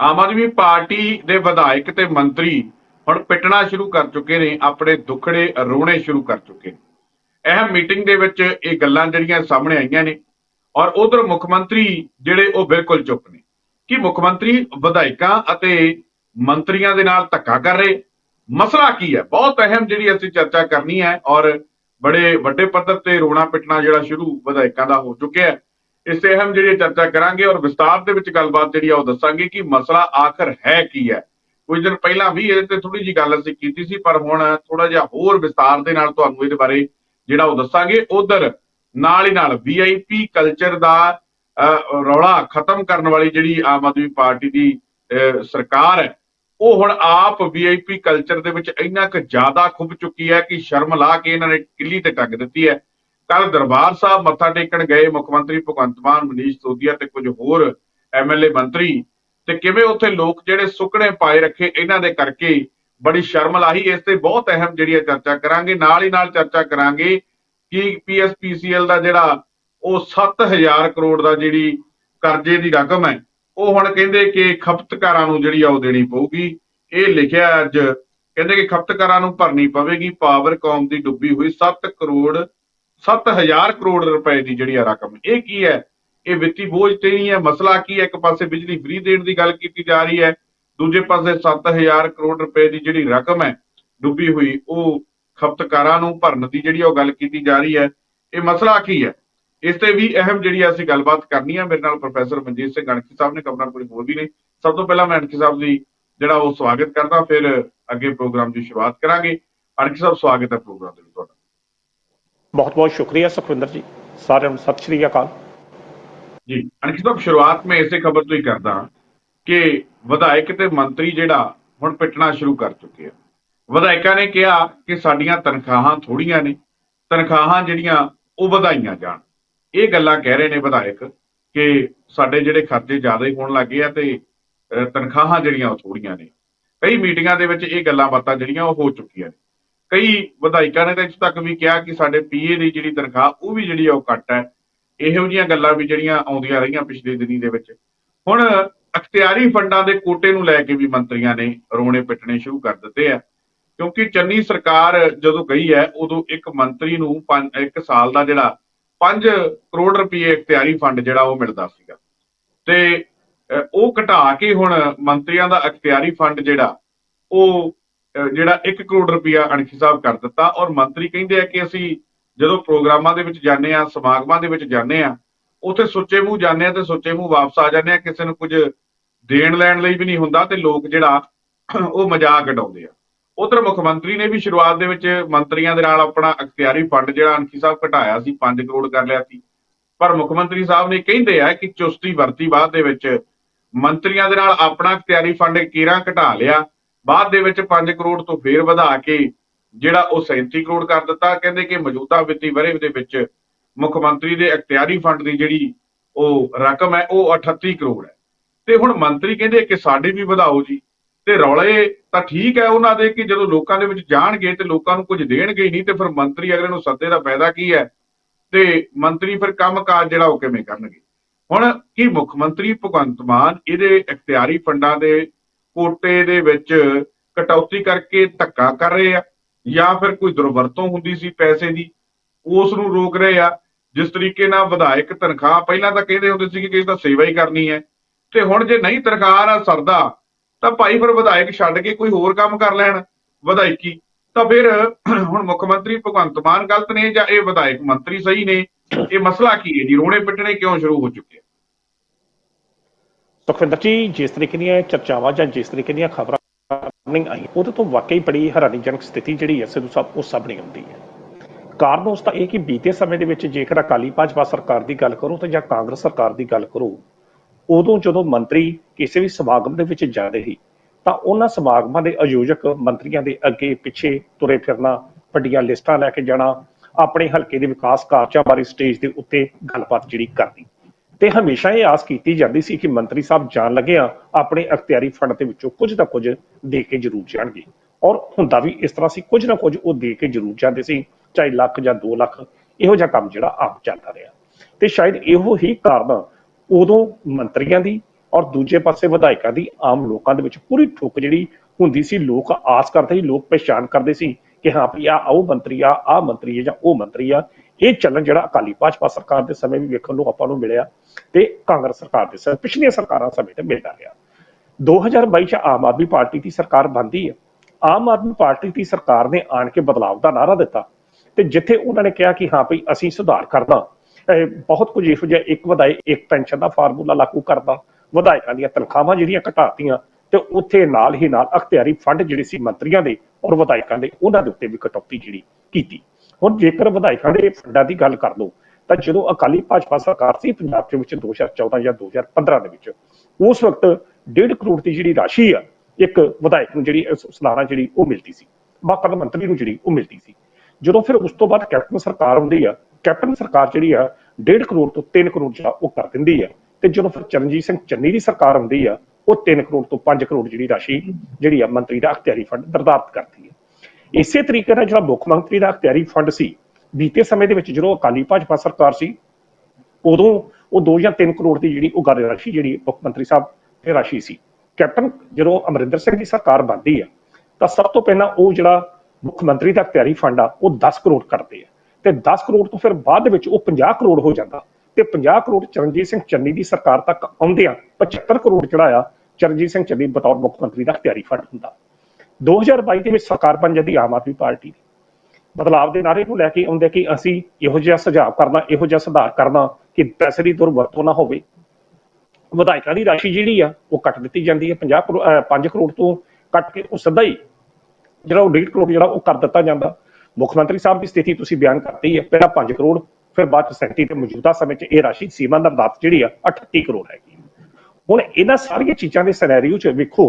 ਆਮ Aadmi party ਦੇ ਵਿਧਾਇਕ ਤੇ ਮੰਤਰੀ ਹੁਣ ਪਿੱਟਣਾ ਸ਼ੁਰੂ ਕਰ ਚੁੱਕੇ ਨੇ, ਆਪਣੇ ਦੁੱਖੜੇ ਰੋਣੇ ਸ਼ੁਰੂ ਕਰ ਚੁੱਕੇ ਨੇ। ਅਹਿਮ ਮੀਟਿੰਗ ਦੇ ਵਿੱਚ ਇਹ ਗੱਲਾਂ ਜਿਹੜੀਆਂ ਸਾਹਮਣੇ ਆਈਆਂ ਨੇ ਔਰ ਉਧਰ ਮੁੱਖ ਮੰਤਰੀ ਜਿਹੜੇ ਉਹ ਬਿਲਕੁਲ ਚੁੱਪ ਨੇ। ਕਿ ਮੁੱਖ ਮੰਤਰੀ ਵਿਧਾਇਕਾਂ ਅਤੇ ਮੰਤਰੀਆਂ ਦੇ ਨਾਲ ਧੱਕਾ ਕਰ ਰਹੇ? ਮਸਲਾ ਕੀ ਹੈ? ਬਹੁਤ ਅਹਿਮ ਜਿਹੜੀ ਅਸੀਂ ਚਰਚਾ ਕਰਨੀ ਹੈ ਔਰ ਬੜੇ ਵੱਡੇ ਪੱਧਰ ਤੇ ਰੋਣਾ ਪਿੱਟਣਾ ਜਿਹੜਾ ਸ਼ੁਰੂ ਵਿਧਾਇਕਾਂ ਦਾ ਹੋ ਚੁੱਕਿਆ ਹੈ। ਇਸ ਤੇ ਅਹਿਮ ਜਿਹੜੀ ਚਰਚਾ ਕਰਾਂਗੇ ਔਰ ਵਿਸਤਾਰ ਦੇ ਵਿੱਚ ਗੱਲਬਾਤ ਜਿਹੜੀ ਆ ਉਹ ਦੱਸਾਂਗੇ ਕਿ ਮਸਲਾ ਆਖਰ ਹੈ ਕੀ ਹੈ। ਕੁਝ ਦਿਨ ਪਹਿਲਾਂ ਵੀ ਇਹਦੇ ਤੇ ਥੋੜੀ ਜੀ ਗੱਲ ਅਸੀਂ ਕੀਤੀ ਸੀ ਪਰ ਹੁਣ ਥੋੜਾ ਜਿਹਾ ਹੋਰ ਵਿਸਤਾਰ ਦੇ ਨਾਲ ਤੁਹਾਨੂੰ ਇਹਦੇ ਬਾਰੇ ਜਿਹੜਾ ਉਹ ਦੱਸਾਂਗੇ। ਉਧਰ ਨਾਲ ਹੀ ਨਾਲ ਵੀਆਈਪੀ ਕਲਚਰ ਦਾ ਅਹ, ਰੌਲਾ ਖਤਮ ਕਰਨ ਵਾਲੀ ਜਿਹੜੀ ਆਮ ਆਦਮੀ ਪਾਰਟੀ ਦੀ ਅਹ, ਸਰਕਾਰ ਹੈ ਉਹ ਹੁਣ ਆਪ ਵੀਆਈਪੀ ਕਲਚਰ ਦੇ ਵਿੱਚ ਇੰਨਾ ਕੁ ਜ਼ਿਆਦਾ ਖੁੱਭ ਚੁੱਕੀ ਹੈ ਕਿ ਸ਼ਰਮ ਲਾ ਕੇ ਇਹਨਾਂ ਨੇ ਕਿੱਲੀ ਤੇ ਟੱਕ ਦਿੱਤੀ ਹੈ। ਕੱਲ ਦਰਬਾਰ ਸਾਹਿਬ ਮੱਥਾ ਟੇਕਣ ਗਏ, ਮੁੱਖ ਮੰਤਰੀ ਭਗਵੰਤ ਮਾਨ, ਮਨੀਸ਼ ਸੋਦੀਆ ਤੇ ਕੁਝ ਹੋਰ ਐਮਐਲਏ ਮੰਤਰੀ। ਤੇ ਕਿਵੇਂ ਉੱਥੇ ਲੋਕ ਜਿਹੜੇ ਸੁੱਕਣੇ ਪਾਏ ਰੱਖੇ, ਇਹਨਾਂ ਦੇ ਕਰਕੇ ਬੜੀ ਸ਼ਰਮ ਲਾਹੀ। ਇਸ ਤੇ ਬਹੁਤ ਅਹਿਮ ਜਿਹੜੀ ਹੈ ਚਰਚਾ ਕਰਾਂਗੇ। ਨਾਲ ਹੀ ਨਾਲ ਚਰਚਾ ਕਰਾਂਗੇ ਕਿ ਪੀਐਸਪੀਸੀਐਲ ਦਾ ਜਿਹੜਾ ਉਹ 7000 ਕਰੋੜ ਦਾ ਜਿਹੜੀ ਕਰਜ਼ੇ ਦੀ ਰਕਮ ਹੈ, ਉਹ ਹੁਣ ਕਹਿੰਦੇ ਕਿ ਖਪਤਕਾਰਾਂ ਨੂੰ ਜਿਹੜੀ ਆ ਉਹ ਦੇਣੀ ਪਊਗੀ। ਇਹ ਲਿਖਿਆ ਅੱਜ, ਕਹਿੰਦੇ ਕਿ ਖਪਤਕਾਰਾਂ ਨੂੰ ਭਰਨੀ ਪਵੇਗੀ। ਪਾਵਰਕਾਮ ਦੀ ਡੁੱਬੀ ਹੋਈ 7 ਕਰੋੜ 7000 ਕਰੋੜ ਰੁਪਏ ਦੀ ਜਿਹੜੀ ਆ ਰਕਮ। ਇਹ ਕੀ ਹੈ? ਇਹ ਵਿੱਤੀ ਬੋਝ ਤੇ ਨਹੀਂ ਹੈ। ਮਸਲਾ ਕੀ ਹੈ? ਇੱਕ ਪਾਸੇ ਬਿਜਲੀ ਫ੍ਰੀ ਦੇਣ ਦੀ ਗੱਲ ਕੀਤੀ ਜਾ ਰਹੀ ਹੈ। ਦੂਜੇ ਪਾਸੇ 7000 ਕਰੋੜ ਰੁਪਏ ਦੀ ਜਿਹੜੀ ਰਕਮ ਹੈ, ਡੁੱਬੀ ਹੋਈ, ਉਹ ਖਪਤਕਾਰਾਂ ਨੂੰ ਭਰਨ ਦੀ ਜਿਹੜੀ ਉਹ ਗੱਲ ਕੀਤੀ ਜਾ ਰਹੀ ਹੈ। ਇਹ ਮਸਲਾ ਕੀ ਹੈ? ਇਸ ਤੇ ਵੀ ਅਹਿਮ ਜਿਹੜੀ ਆ ਅਸੀਂ ਗੱਲਬਾਤ ਕਰਨੀ ਹੈ ਮੇਰੇ ਨਾਲ ਪ੍ਰੋਫੈਸਰ ਮਨਜੀਤ ਸਿੰਘ ਗਣਕੀ ਸਾਹਿਬ ਨੇ, ਕਮਰਾ ਕੋਈ ਹੋਰ ਵੀ ਨੇ। ਸਭ ਤੋਂ ਪਹਿਲਾਂ ਮੈਂ ਅਣਖੀ ਸਾਹਿਬ ਦੀ ਜਿਹੜਾ ਉਹ ਸਵਾਗਤ ਕਰਦਾ। ਫਿਰ ਅੱਗੇ ਪ੍ਰੋਗਰਾਮ ਦੀ ਸ਼ੁਰੂਆਤ ਕਰਾਂਗੇ। ਅਣਖੀ ਸਾਹਿਬ, ਸਵਾਗਤ ਹੈ ਪ੍ਰੋਗਰਾਮ ਦੇ ਵਿੱਚ ਤੁਹਾਡਾ। ਬਹੁਤ ਬਹੁਤ ਸ਼ੁਕਰੀਆ ਸੁਖਵਿੰਦਰ ਜੀ, ਸਾਰਿਆਂ ਨੂੰ ਸਤਿ ਸ਼੍ਰੀ ਅਕਾਲ। ਜੀ ਅਣਖੀ ਸਾਹਿਬ, ਸ਼ੁਰੂਆਤ ਮੈਂ ਇਸੇ ਖਬਰ ਤੋਂ ਹੀ ਕਰਦਾ ਕਿ ਵਿਧਾਇਕ ਤੇ ਮੰਤਰੀ ਜਿਹੜਾ ਹੁਣ ਪਿੱਟਣਾ ਸ਼ੁਰੂ ਕਰ ਚੁੱਕੇ ਆ। ਵਿਧਾਇਕਾਂ ਨੇ ਕਿਹਾ ਕਿ ਸਾਡੀਆਂ ਤਨਖਾਹਾਂ ਥੋੜੀਆਂ ਨੇ, ਤਨਖਾਹਾਂ ਜਿਹੜੀਆਂ ਉਹ ਵਧਾਈਆਂ ਜਾਣ। ਇਹ ਗੱਲਾਂ ਕਹਿ ਰਹੇ ਨੇ ਵਿਧਾਇਕ ਕਿ ਸਾਡੇ ਜਿਹੜੇ ਖਰਚੇ ਜ਼ਿਆਦਾ ਹੀ ਹੋਣ ਲੱਗੇ ਆ ਤੇ ਤਨਖਾਹਾਂ ਜਿਹੜੀਆਂ ਉਹ ਥੋੜੀਆਂ ਨੇ। ਕਈ ਮੀਟਿੰਗਾਂ ਦੇ ਵਿੱਚ ਇਹ ਗੱਲਾਂ ਬਾਤਾਂ ਜਿਹੜੀਆਂ ਉਹ ਹੋ ਚੁੱਕੀਆਂ ਨੇ। ਕਈ ਵਿਧਾਇਕਾਂ ਨੇ ਤਾਂ ਇੱਥੇ ਤੱਕ ਵੀ ਕਿਹਾ ਕਿ ਸਾਡੇ ਪੀਏ ਦੀ ਜਿਹੜੀ ਤਨਖਾਹ, ਉਹ ਵੀ ਜਿਹੜੀ ਆ ਉਹ ਘੱਟ ਹੈ। ਇਹੋ ਜਿਹੀਆਂ ਗੱਲਾਂ ਵੀ ਜਿਹੜੀਆਂ ਆਉਂਦੀਆਂ ਰਹੀਆਂ ਪਿਛਲੇ ਦਿਨੀ ਦੇ ਵਿੱਚ। ਹੁਣ ਅਖਤਿਆਰੀ ਫੰਡਾਂ ਦੇ ਕੋਟੇ ਨੂੰ ਲੈ ਕੇ ਵੀ ਮੰਤਰੀਆਂ ਨੇ ਰੋਣੇ ਪਿੱਟਣੇ ਸ਼ੁਰੂ ਕਰ ਦਿੱਤੇ ਆ। ਕਿਉਂਕਿ ਚੰਨੀ ਸਰਕਾਰ ਜਦੋਂ ਗਈ ਹੈ, ਉਦੋਂ ਇੱਕ ਮੰਤਰੀ ਨੂੰ ਪੰਜ- ਇੱਕ ਸਾਲ ਦਾ ਜਿਹੜਾ 5 ਕਰੋੜ ਰੁਪਏ ਅਖਤਿਆਰੀ ਫੰਡ ਜਿਹੜਾ ਉਹ ਮਿਲਦਾ ਸੀਗਾ। ਤੇ ਉਹ ਘਟਾ ਕੇ ਹੁਣ ਮੰਤਰੀਆਂ ਦਾ ਅਖਤਿਆਰੀ ਫੰਡ ਜਿਹੜਾ, ਉਹ ਜਿਹੜਾ 1 ਕਰੋੜ ਰੁਪਇਆ ਅਣਖੀ ਸਾਹਿਬ ਕਰ ਦਿੱਤਾ ਔਰ ਮੰਤਰੀ ਕਹਿੰਦੇ ਆ ਕਿ ਅਸੀਂ ਜਦੋਂ ਪ੍ਰੋਗਰਾਮਾਂ ਦੇ ਵਿੱਚ ਜਾਂਦੇ ਆ ਸਮਾਗਮਾਂ ਦੇ ਵਿੱਚ ਜਾਂਦੇ ਆ ਉੱਥੇ ਸੁੱਚੇ ਮੂੰਹ ਜਾਂਦੇ ਆ ਤੇ ਸੁੱਚੇ ਮੂੰਹ ਵਾਪਸ ਆ ਜਾਂਦੇ ਆ ਕਿਸੇ ਨੂੰ ਕੁਝ ਦੇਣ ਲੈਣ ਲਈ ਵੀ ਨਹੀਂ ਹੁੰਦਾ ਤੇ ਲੋਕ ਜਿਹੜਾ ਉਹ ਮਜ਼ਾਕ ਉਡਾਉਂਦੇ ਆ। ਉਧਰ ਮੁੱਖ ਮੰਤਰੀ ਨੇ ਵੀ ਸ਼ੁਰੂਆਤ ਦੇ ਵਿੱਚ ਮੰਤਰੀਆਂ ਦੇ ਨਾਲ ਆਪਣਾ ਅਖਤਿਆਰੀ ਫੰਡ ਜਿਹੜਾ ਅਣਖੀ ਸਾਹਿਬ ਘਟਾਇਆ ਸੀ 5 ਕਰੋੜ ਕਰ ਲਿਆ ਸੀ। ਪਰ ਮੁੱਖ ਮੰਤਰੀ ਸਾਹਿਬ ਨੇ ਕਹਿੰਦੇ ਆ ਕਿ ਚੁਸਤੀ ਵਰਤੀ ਬਾਅਦ ਦੇ ਵਿੱਚ ਮੰਤਰੀਆਂ ਦੇ ਨਾਲ ਆਪਣਾ ਅਖਤਿਆਰੀ ਫੰਡ ਕੀਰਾਂ ਘਟਾ ਲਿਆ ਬਾਅਦ ਦੇ ਵਿੱਚ 5 ਕਰੋੜ ਤੋਂ ਫੇਰ ਵਧਾ ਕੇ ਜਿਹੜਾ ਉਹ 37 ਕਰੋੜ ਕਰ ਦਿੱਤਾ। ਕਹਿੰਦੇ ਕਿ ਮੌਜੂਦਾ ਵਿੱਤੀ ਵਰ੍ਹੇ ਦੇ ਵਿੱਚ ਮੁੱਖ ਮੰਤਰੀ ਦੇ ਅਖਤਿਆਰੀ ਫੰਡ ਦੀ ਜਿਹੜੀ ਉਹ ਰਕਮ ਹੈ, ਉਹ 38 ਕਰੋੜ ਹੈ। ਤੇ ਹੁਣ ਮੰਤਰੀ ਕਹਿੰਦੇ ਕਿ ਸਾਡੇ ਵੀ ਵਧਾਓ ਜੀ। ਤੇ ਰੌਲੇ ਤਾਂ ਠੀਕ ਹੈ ਉਹਨਾਂ ਦੇ ਕਿ ਜਦੋਂ ਲੋਕਾਂ ਦੇ ਵਿੱਚ ਜਾਣਗੇ ਤੇ ਲੋਕਾਂ ਨੂੰ ਕੁਝ ਦੇਣਗੇ ਹੀ ਨਹੀਂ, ਤੇ ਫਿਰ ਮੰਤਰੀ ਅਗਲੇ ਨੂੰ ਸੱਦੇ ਦਾ ਫਾਇਦਾ ਕੀ ਹੈ? ਤੇ ਮੰਤਰੀ ਫਿਰ ਕੰਮਕਾਜ ਜਿਹੜਾ ਉਹ ਕਿਵੇਂ ਕਰਨਗੇ? ਹੁਣ ਕੀ ਮੁੱਖ ਮੰਤਰੀ ਭਗਵੰਤ ਮਾਨ, ਇਹਦੇ ਅਖਤਿਆਰੀ ਫੰਡਾਂ ਦੇ ਕੋਟੇ ਦੇ ਵਿੱਚ ਕਟੌਤੀ ਕਰਕੇ ਧੱਕਾ ਕਰ ਰਹੇ ਆ ਜਾਂ ਫਿਰ ਕੋਈ ਦੁਰਵਰਤੋਂ ਹੁੰਦੀ ਸੀ ਪੈਸੇ ਦੀ, ਉਸ ਨੂੰ ਰੋਕ ਰਹੇ ਆ। ਜਿਸ ਤਰੀਕੇ ਨਾਲ ਵਿਧਾਇਕ ਤਨਖਾਹ ਪਹਿਲਾਂ ਤਾਂ ਕਹਿੰਦੇ ਹੁੰਦੇ ਸੀ ਕਿ ਇਸ ਦਾ ਸੇਵਾ ਹੀ ਕਰਨੀ ਹੈ। ਤੇ ਹੁਣ ਜੇ ਨਹੀਂ ਤਨਖਾਹ ਨਾਲ ਸਰਦਾ, ਤਾਂ ਭਾਈ ਫਿਰ ਵਿਧਾਇਕ ਛੱਡ ਕੇ ਕੋਈ ਹੋਰ ਕੰਮ ਕਰ ਲੈਣ ਵਿਧਾਇਕੀ। ਤਾਂ ਫਿਰ ਹੁਣ ਮੁੱਖ ਮੰਤਰੀ ਭਗਵੰਤ ਮਾਨ ਗਲਤ ਨੇ ਜਾਂ ਇਹ ਵਿਧਾਇਕ ਮੰਤਰੀ ਸਹੀ ਨੇ? ਇਹ ਮਸਲਾ ਕੀ ਹੈ ਜੀ? ਰੋਣੇ ਪਿੱਟਣੇ ਕਿਉਂ ਸ਼ੁਰੂ ਹੋ ਚੁੱਕੇ ਸੁਖਵਿੰਦਰ ਜੀ, ਜਿਸ ਤਰੀਕੇ ਦੀਆਂ ਚਰਚਾਵਾਂ ਜਾਂ ਜਿਸ ਤਰੀਕੇ ਦੀਆਂ ਖਬਰਾਂ ਸਾਹਮਣੇ ਆਈ ਉਹਦੇ ਤੋਂ ਵਾਕਈ ਬੜੀ ਹੈਰਾਨੀਜਨਕ ਸਥਿਤੀ ਜਿਹੜੀ ਹੈ ਸਿੱਧੂ ਸਾਹਿਬ ਉਹ ਸਾਹਮਣੇ ਆਉਂਦੀ ਹੈ। ਕਾਰਨ ਉਸ ਦਾ ਇਹ ਕਿ ਬੀਤੇ ਸਮੇਂ ਦੇ ਵਿੱਚ ਜੇਕਰ ਅਕਾਲੀ ਭਾਜਪਾ ਸਰਕਾਰ ਦੀ ਗੱਲ ਕਰੋ ਤੇ ਜਾਂ ਕਾਂਗਰਸ ਸਰਕਾਰ ਦੀ ਗੱਲ ਕਰੋ, ਉਦੋਂ ਜਦੋਂ ਮੰਤਰੀ ਕਿਸੇ ਵੀ ਸਮਾਗਮ ਦੇ ਵਿੱਚ ਜਾਂਦੇ ਸੀ, ਤਾਂ ਉਹਨਾਂ ਸਮਾਗਮਾਂ ਦੇ ਆਯੋਜਕ ਮੰਤਰੀਆਂ ਦੇ ਅੱਗੇ ਪਿੱਛੇ ਤੁਰੇ ਫਿਰਨਾ, ਵੱਡੀਆਂ ਲਿਸਟਾਂ ਲੈ ਕੇ ਜਾਣਾ, ਆਪਣੇ ਹਲਕੇ ਦੇ ਵਿਕਾਸ ਕਾਰਜਾਂ ਬਾਰੇ ਸਟੇਜ ਦੇ ਉੱਤੇ ਗੱਲਬਾਤ ਜਿਹੜੀ ਕਰਨੀ। ਤੇ ਹਮੇਸ਼ਾ ਇਹ ਆਸ ਕੀਤੀ ਜਾਂਦੀ ਸੀ ਕਿ ਮੰਤਰੀ ਸਾਹਿਬ ਜਾਣ ਲੱਗਿਆ ਆਪਣੇ ਅਖਤਿਆਰੀ ਫੰਡ ਦੇ ਵਿੱਚੋਂ ਕੁਝ ਨਾ ਕੁਝ ਦੇ ਕੇ ਜ਼ਰੂਰ ਜਾਣਗੇ। ਔਰ ਹੁੰਦਾ ਵੀ ਇਸ ਤਰ੍ਹਾਂ ਸੀ, ਕੁਝ ਨਾ ਕੁਝ ਉਹ ਦੇ ਕੇ ਜ਼ਰੂਰ ਜਾਂਦੇ ਸੀ, ਚਾਹੇ ਲੱਖ ਜਾਂ 2 ਲੱਖ, ਇਹੋ ਜਿਹਾ ਕੰਮ ਜਿਹੜਾ ਆਪ ਚੱਲਦਾ ਰਿਹਾ। ਤੇ ਸ਼ਾਇਦ ਇਹੋ ਹੀ ਕਾਰਨ ਉਦੋਂ ਮੰਤਰੀਆਂ ਦੀ ਔਰ ਦੂਜੇ ਪਾਸੇ ਵਿਧਾਇਕਾਂ ਦੀ ਆਮ ਲੋਕਾਂ ਦੇ ਵਿੱਚ ਪੂਰੀ ਠੁੱਕ ਜਿਹੜੀ ਹੁੰਦੀ ਸੀ, ਲੋਕ ਆਸ ਕਰਦੇ ਸੀ, ਲੋਕ ਪਛਾਣ ਕਰਦੇ ਸੀ ਕਿ ਹਾਂ ਵੀ ਆ ਉਹ ਮੰਤਰੀ ਆ ਆ ਮੰਤਰੀ ਹੈ ਜਾਂ ਉਹ ਮੰਤਰੀ ਆ ਇਹ ਚੱਲਣ ਜਿਹੜਾ ਅਕਾਲੀ ਭਾਜਪਾ ਸਰਕਾਰ ਦੇ ਸਮੇਂ ਵੀ ਵੇਖਣ ਨੂੰ ਆਪਾਂ ਨੂੰ ਮਿਲਿਆ ਤੇ ਕਾਂਗਰਸ ਸਰਕਾਰ ਦੇ ਸਮੇਂ, ਪਿਛਲੀਆਂ ਸਰਕਾਰਾਂ ਸਮੇਂ ਤੇ ਮਿਲਦਾ ਰਿਹਾ। 2022 ਚ ਆਮ ਆਦਮੀ ਪਾਰਟੀ ਦੀ ਸਰਕਾਰ ਬਣਦੀ ਹੈ। ਆਮ ਆਦਮੀ ਪਾਰਟੀ ਦੀ ਸਰਕਾਰ ਨੇ ਆਣ ਕੇ ਬਦਲਾਵ ਦਾ ਨਾਰਾ ਦਿੱਤਾ ਤੇ ਜਿੱਥੇ ਉਹਨਾਂ ਨੇ ਕਿਹਾ ਕਿ ਹਾਂ ਭਈ ਅਸੀਂ ਸੁਧਾਰ ਕਰਦਾ ਬਹੁਤ ਕੁਝ ਇਹੋ ਜਿਹਾ ਇੱਕ ਵਧਾਏ ਇੱਕ ਪੈਨਸ਼ਨ ਦਾ ਫਾਰਮੂਲਾ ਲਾਗੂ ਕਰਦਾ, ਵਿਧਾਇਕਾਂ ਦੀਆਂ ਤਨਖਾਹਾਂ ਜਿਹੜੀਆਂ ਘਟਾਤੀਆਂ ਤੇ ਉੱਥੇ ਨਾਲ ਹੀ ਨਾਲ ਅਖਤਿਆਰੀ ਫੰਡ ਜਿਹੜੇ ਸੀ ਮੰਤਰੀਆਂ ਦੇ ਔਰ ਵਿਧਾਇਕਾਂ ਦੇ, ਉਹਨਾਂ ਦੇ ਉੱਤੇ ਵੀ ਕਟੌਤੀ ਜਿਹੜੀ ਕੀਤੀ। ਹੁਣ ਜੇਕਰ ਵਿਧਾਇਕਾਂ ਦੇ ਫੰਡਾਂ ਦੀ ਗੱਲ ਕਰ ਲਓ, ਤਾਂ ਜਦੋਂ ਅਕਾਲੀ ਭਾਜਪਾ ਸਰਕਾਰ ਸੀ, ਪੰਜਾਬ ਦੇ ਵਿੱਚ 2014 ਜਾਂ 2015 ਦੇ ਵਿੱਚ, ਉਸ ਵਕਤ 1.5 ਕਰੋੜ ਦੀ ਜਿਹੜੀ ਰਾਸ਼ੀ ਆ, ਇੱਕ ਵਿਧਾਇਕ ਨੂੰ ਜਿਹੜੀ ਸ- ਜਿਹੜੀ ਉਹ ਮਿਲਦੀ ਸੀ ਬਾਕੀ ਮੰਤਰੀ ਨੂੰ ਜਿਹੜੀ ਉਹ ਮਿਲਦੀ ਸੀ। ਜਦੋਂ ਫਿਰ ਉਸ ਤੋਂ ਬਾਅਦ ਕੈਪਟਨ ਸਰਕਾਰ ਆਉਂਦੀ ਆ, ਕੈਪਟਨ ਸਰਕਾਰ ਜਿਹੜੀ ਆ 1.5 ਕਰੋੜ ਤੋਂ 3 ਕਰੋੜ ਜਿਹੜਾ ਉਹ ਕਰ ਦਿੰਦੀ ਆ, ਤੇ ਜਦੋਂ ਫਿਰ ਚਰਨਜੀਤ ਸਿੰਘ ਚੰਨੀ ਦੀ ਸਰਕਾਰ ਆਉਂਦੀ ਆ, ਉਹ 3 ਕਰੋੜ ਤੋਂ 5 ਕਰੋੜ ਜਿਹੜੀ ਰਾਸ਼ੀ ਜਿਹੜੀ ਆ ਮੰਤਰੀ ਦਾ ਅਖਤਿਆਰੀ ਫੰਡ ਦਰਦਾਰਤ ਕਰਦੀ ਹੈ ਇਸੇ ਤਰੀਕੇ ਨਾਲ ਜਿਹੜਾ ਮੁੱਖ ਮੰਤਰੀ ਦਾ ਅਖਤਿਆਰੀ ਫੰਡ ਸੀ, ਬੀਤੇ ਸਮੇਂ ਦੇ ਵਿੱਚ ਜਦੋਂ ਅਕਾਲੀ ਭਾਜਪਾ ਸਰਕਾਰ ਸੀ, ਉਦੋਂ ਉਹ 2 ਜਾਂ 3 ਕਰੋੜ ਦੀ ਜਿਹੜੀ ਉਹ ਗੱਲ ਰਾਸ਼ੀ ਜਿਹੜੀ ਮੁੱਖ ਮੰਤਰੀ ਸਾਹਿਬ ਤੇ ਰਾਸ਼ੀ ਸੀ। ਕੈਪਟਨ ਜਦੋਂ ਅਮਰਿੰਦਰ ਸਿੰਘ ਦੀ ਸਰਕਾਰ ਬਣਦੀ ਆ, ਤਾਂ ਸਭ ਤੋਂ ਪਹਿਲਾਂ ਉਹ ਜਿਹੜਾ ਮੁੱਖ ਮੰਤਰੀ ਦਾ ਅਖਤਿਆਰੀ ਫੰਡ ਆ, ਉਹ 10 ਕਰੋੜ ਕਰਦੇ ਆ। ਤੇ 10 ਕਰੋੜ ਤੋਂ ਫਿਰ ਬਾਅਦ ਵਿੱਚ ਉਹ 50 ਕਰੋੜ ਹੋ ਜਾਂਦਾ। ਤੇ 50 ਕਰੋੜ ਚਰਨਜੀਤ ਸਿੰਘ ਚੰਨੀ ਦੀ ਸਰਕਾਰ ਤੱਕ ਆਉਂਦਿਆਂ 75 ਕਰੋੜ ਜਿਹੜਾ ਆ, ਚਰਨਜੀਤ ਸਿੰਘ ਚੰਨੀ ਬਤੌਰ ਮੁੱਖ ਮੰਤਰੀ ਦਾ ਅਖਤਿਆਰੀ ਫੰਡ ਹੁੰਦਾ। 2022 ਦੇ ਵਿੱਚ ਸਰਕਾਰ ਬਣ ਜਾਂਦੀ ਆਮ ਆਦਮੀ ਪਾਰਟੀ ਦੀ। ਬਦਲਾਵ ਦੇ ਨਾਰੇ ਨੂੰ ਲੈ ਕੇ ਆਉਂਦੇ ਕਿ ਅਸੀਂ ਇਹੋ ਜਿਹਾ ਸੁਝਾਅ ਕਰਨਾ, ਇਹੋ ਜਿਹਾ ਸੁਧਾਰ ਕਰਨਾ ਕਿ ਪੈਸੇ ਦੀ ਦੁਰਵਰਤੋਂ ਨਾ ਹੋਵੇ। ਵਿਧਾਇਕਾਂ ਦੀ ਰਾਸ਼ੀ ਜਿਹੜੀ ਆ, ਉਹ ਕੱਟ ਦਿੱਤੀ ਜਾਂਦੀ ਹੈ। 50 ਕਰੋੜ 5 ਕਰੋੜ ਤੋਂ ਕੱਟ ਕੇ ਉਹ ਸਿੱਧਾ ਹੀ ਜਿਹੜਾ ਉਹ 1.5 ਕਰੋੜ ਜਿਹੜਾ ਉਹ ਕਰ ਦਿੱਤਾ ਜਾਂਦਾ। ਮੁੱਖ ਮੰਤਰੀ ਸਾਹਿਬ ਦੀ ਸਥਿਤੀ ਤੁਸੀਂ ਬਿਆਨ ਕਰਤੀ ਹੈ, ਪਹਿਲਾਂ 5 ਕਰੋੜ, ਫਿਰ ਬਾਅਦ ਚ 37 ਤੇ ਮੌਜੂਦਾ ਸਮੇਂ 'ਚ ਇਹ ਰਾਸ਼ੀ ਸੀਮਾ ਨਿਰਧਾਰਤ ਜਿਹੜੀ ਆ 38 ਕਰੋੜ ਹੈਗੀ। ਹੁਣ ਇਹਨਾਂ ਸਾਰੀਆਂ ਚੀਜ਼ਾਂ ਦੇ ਸਿਨੈਰੀਓ 'ਚ ਵੇਖੋ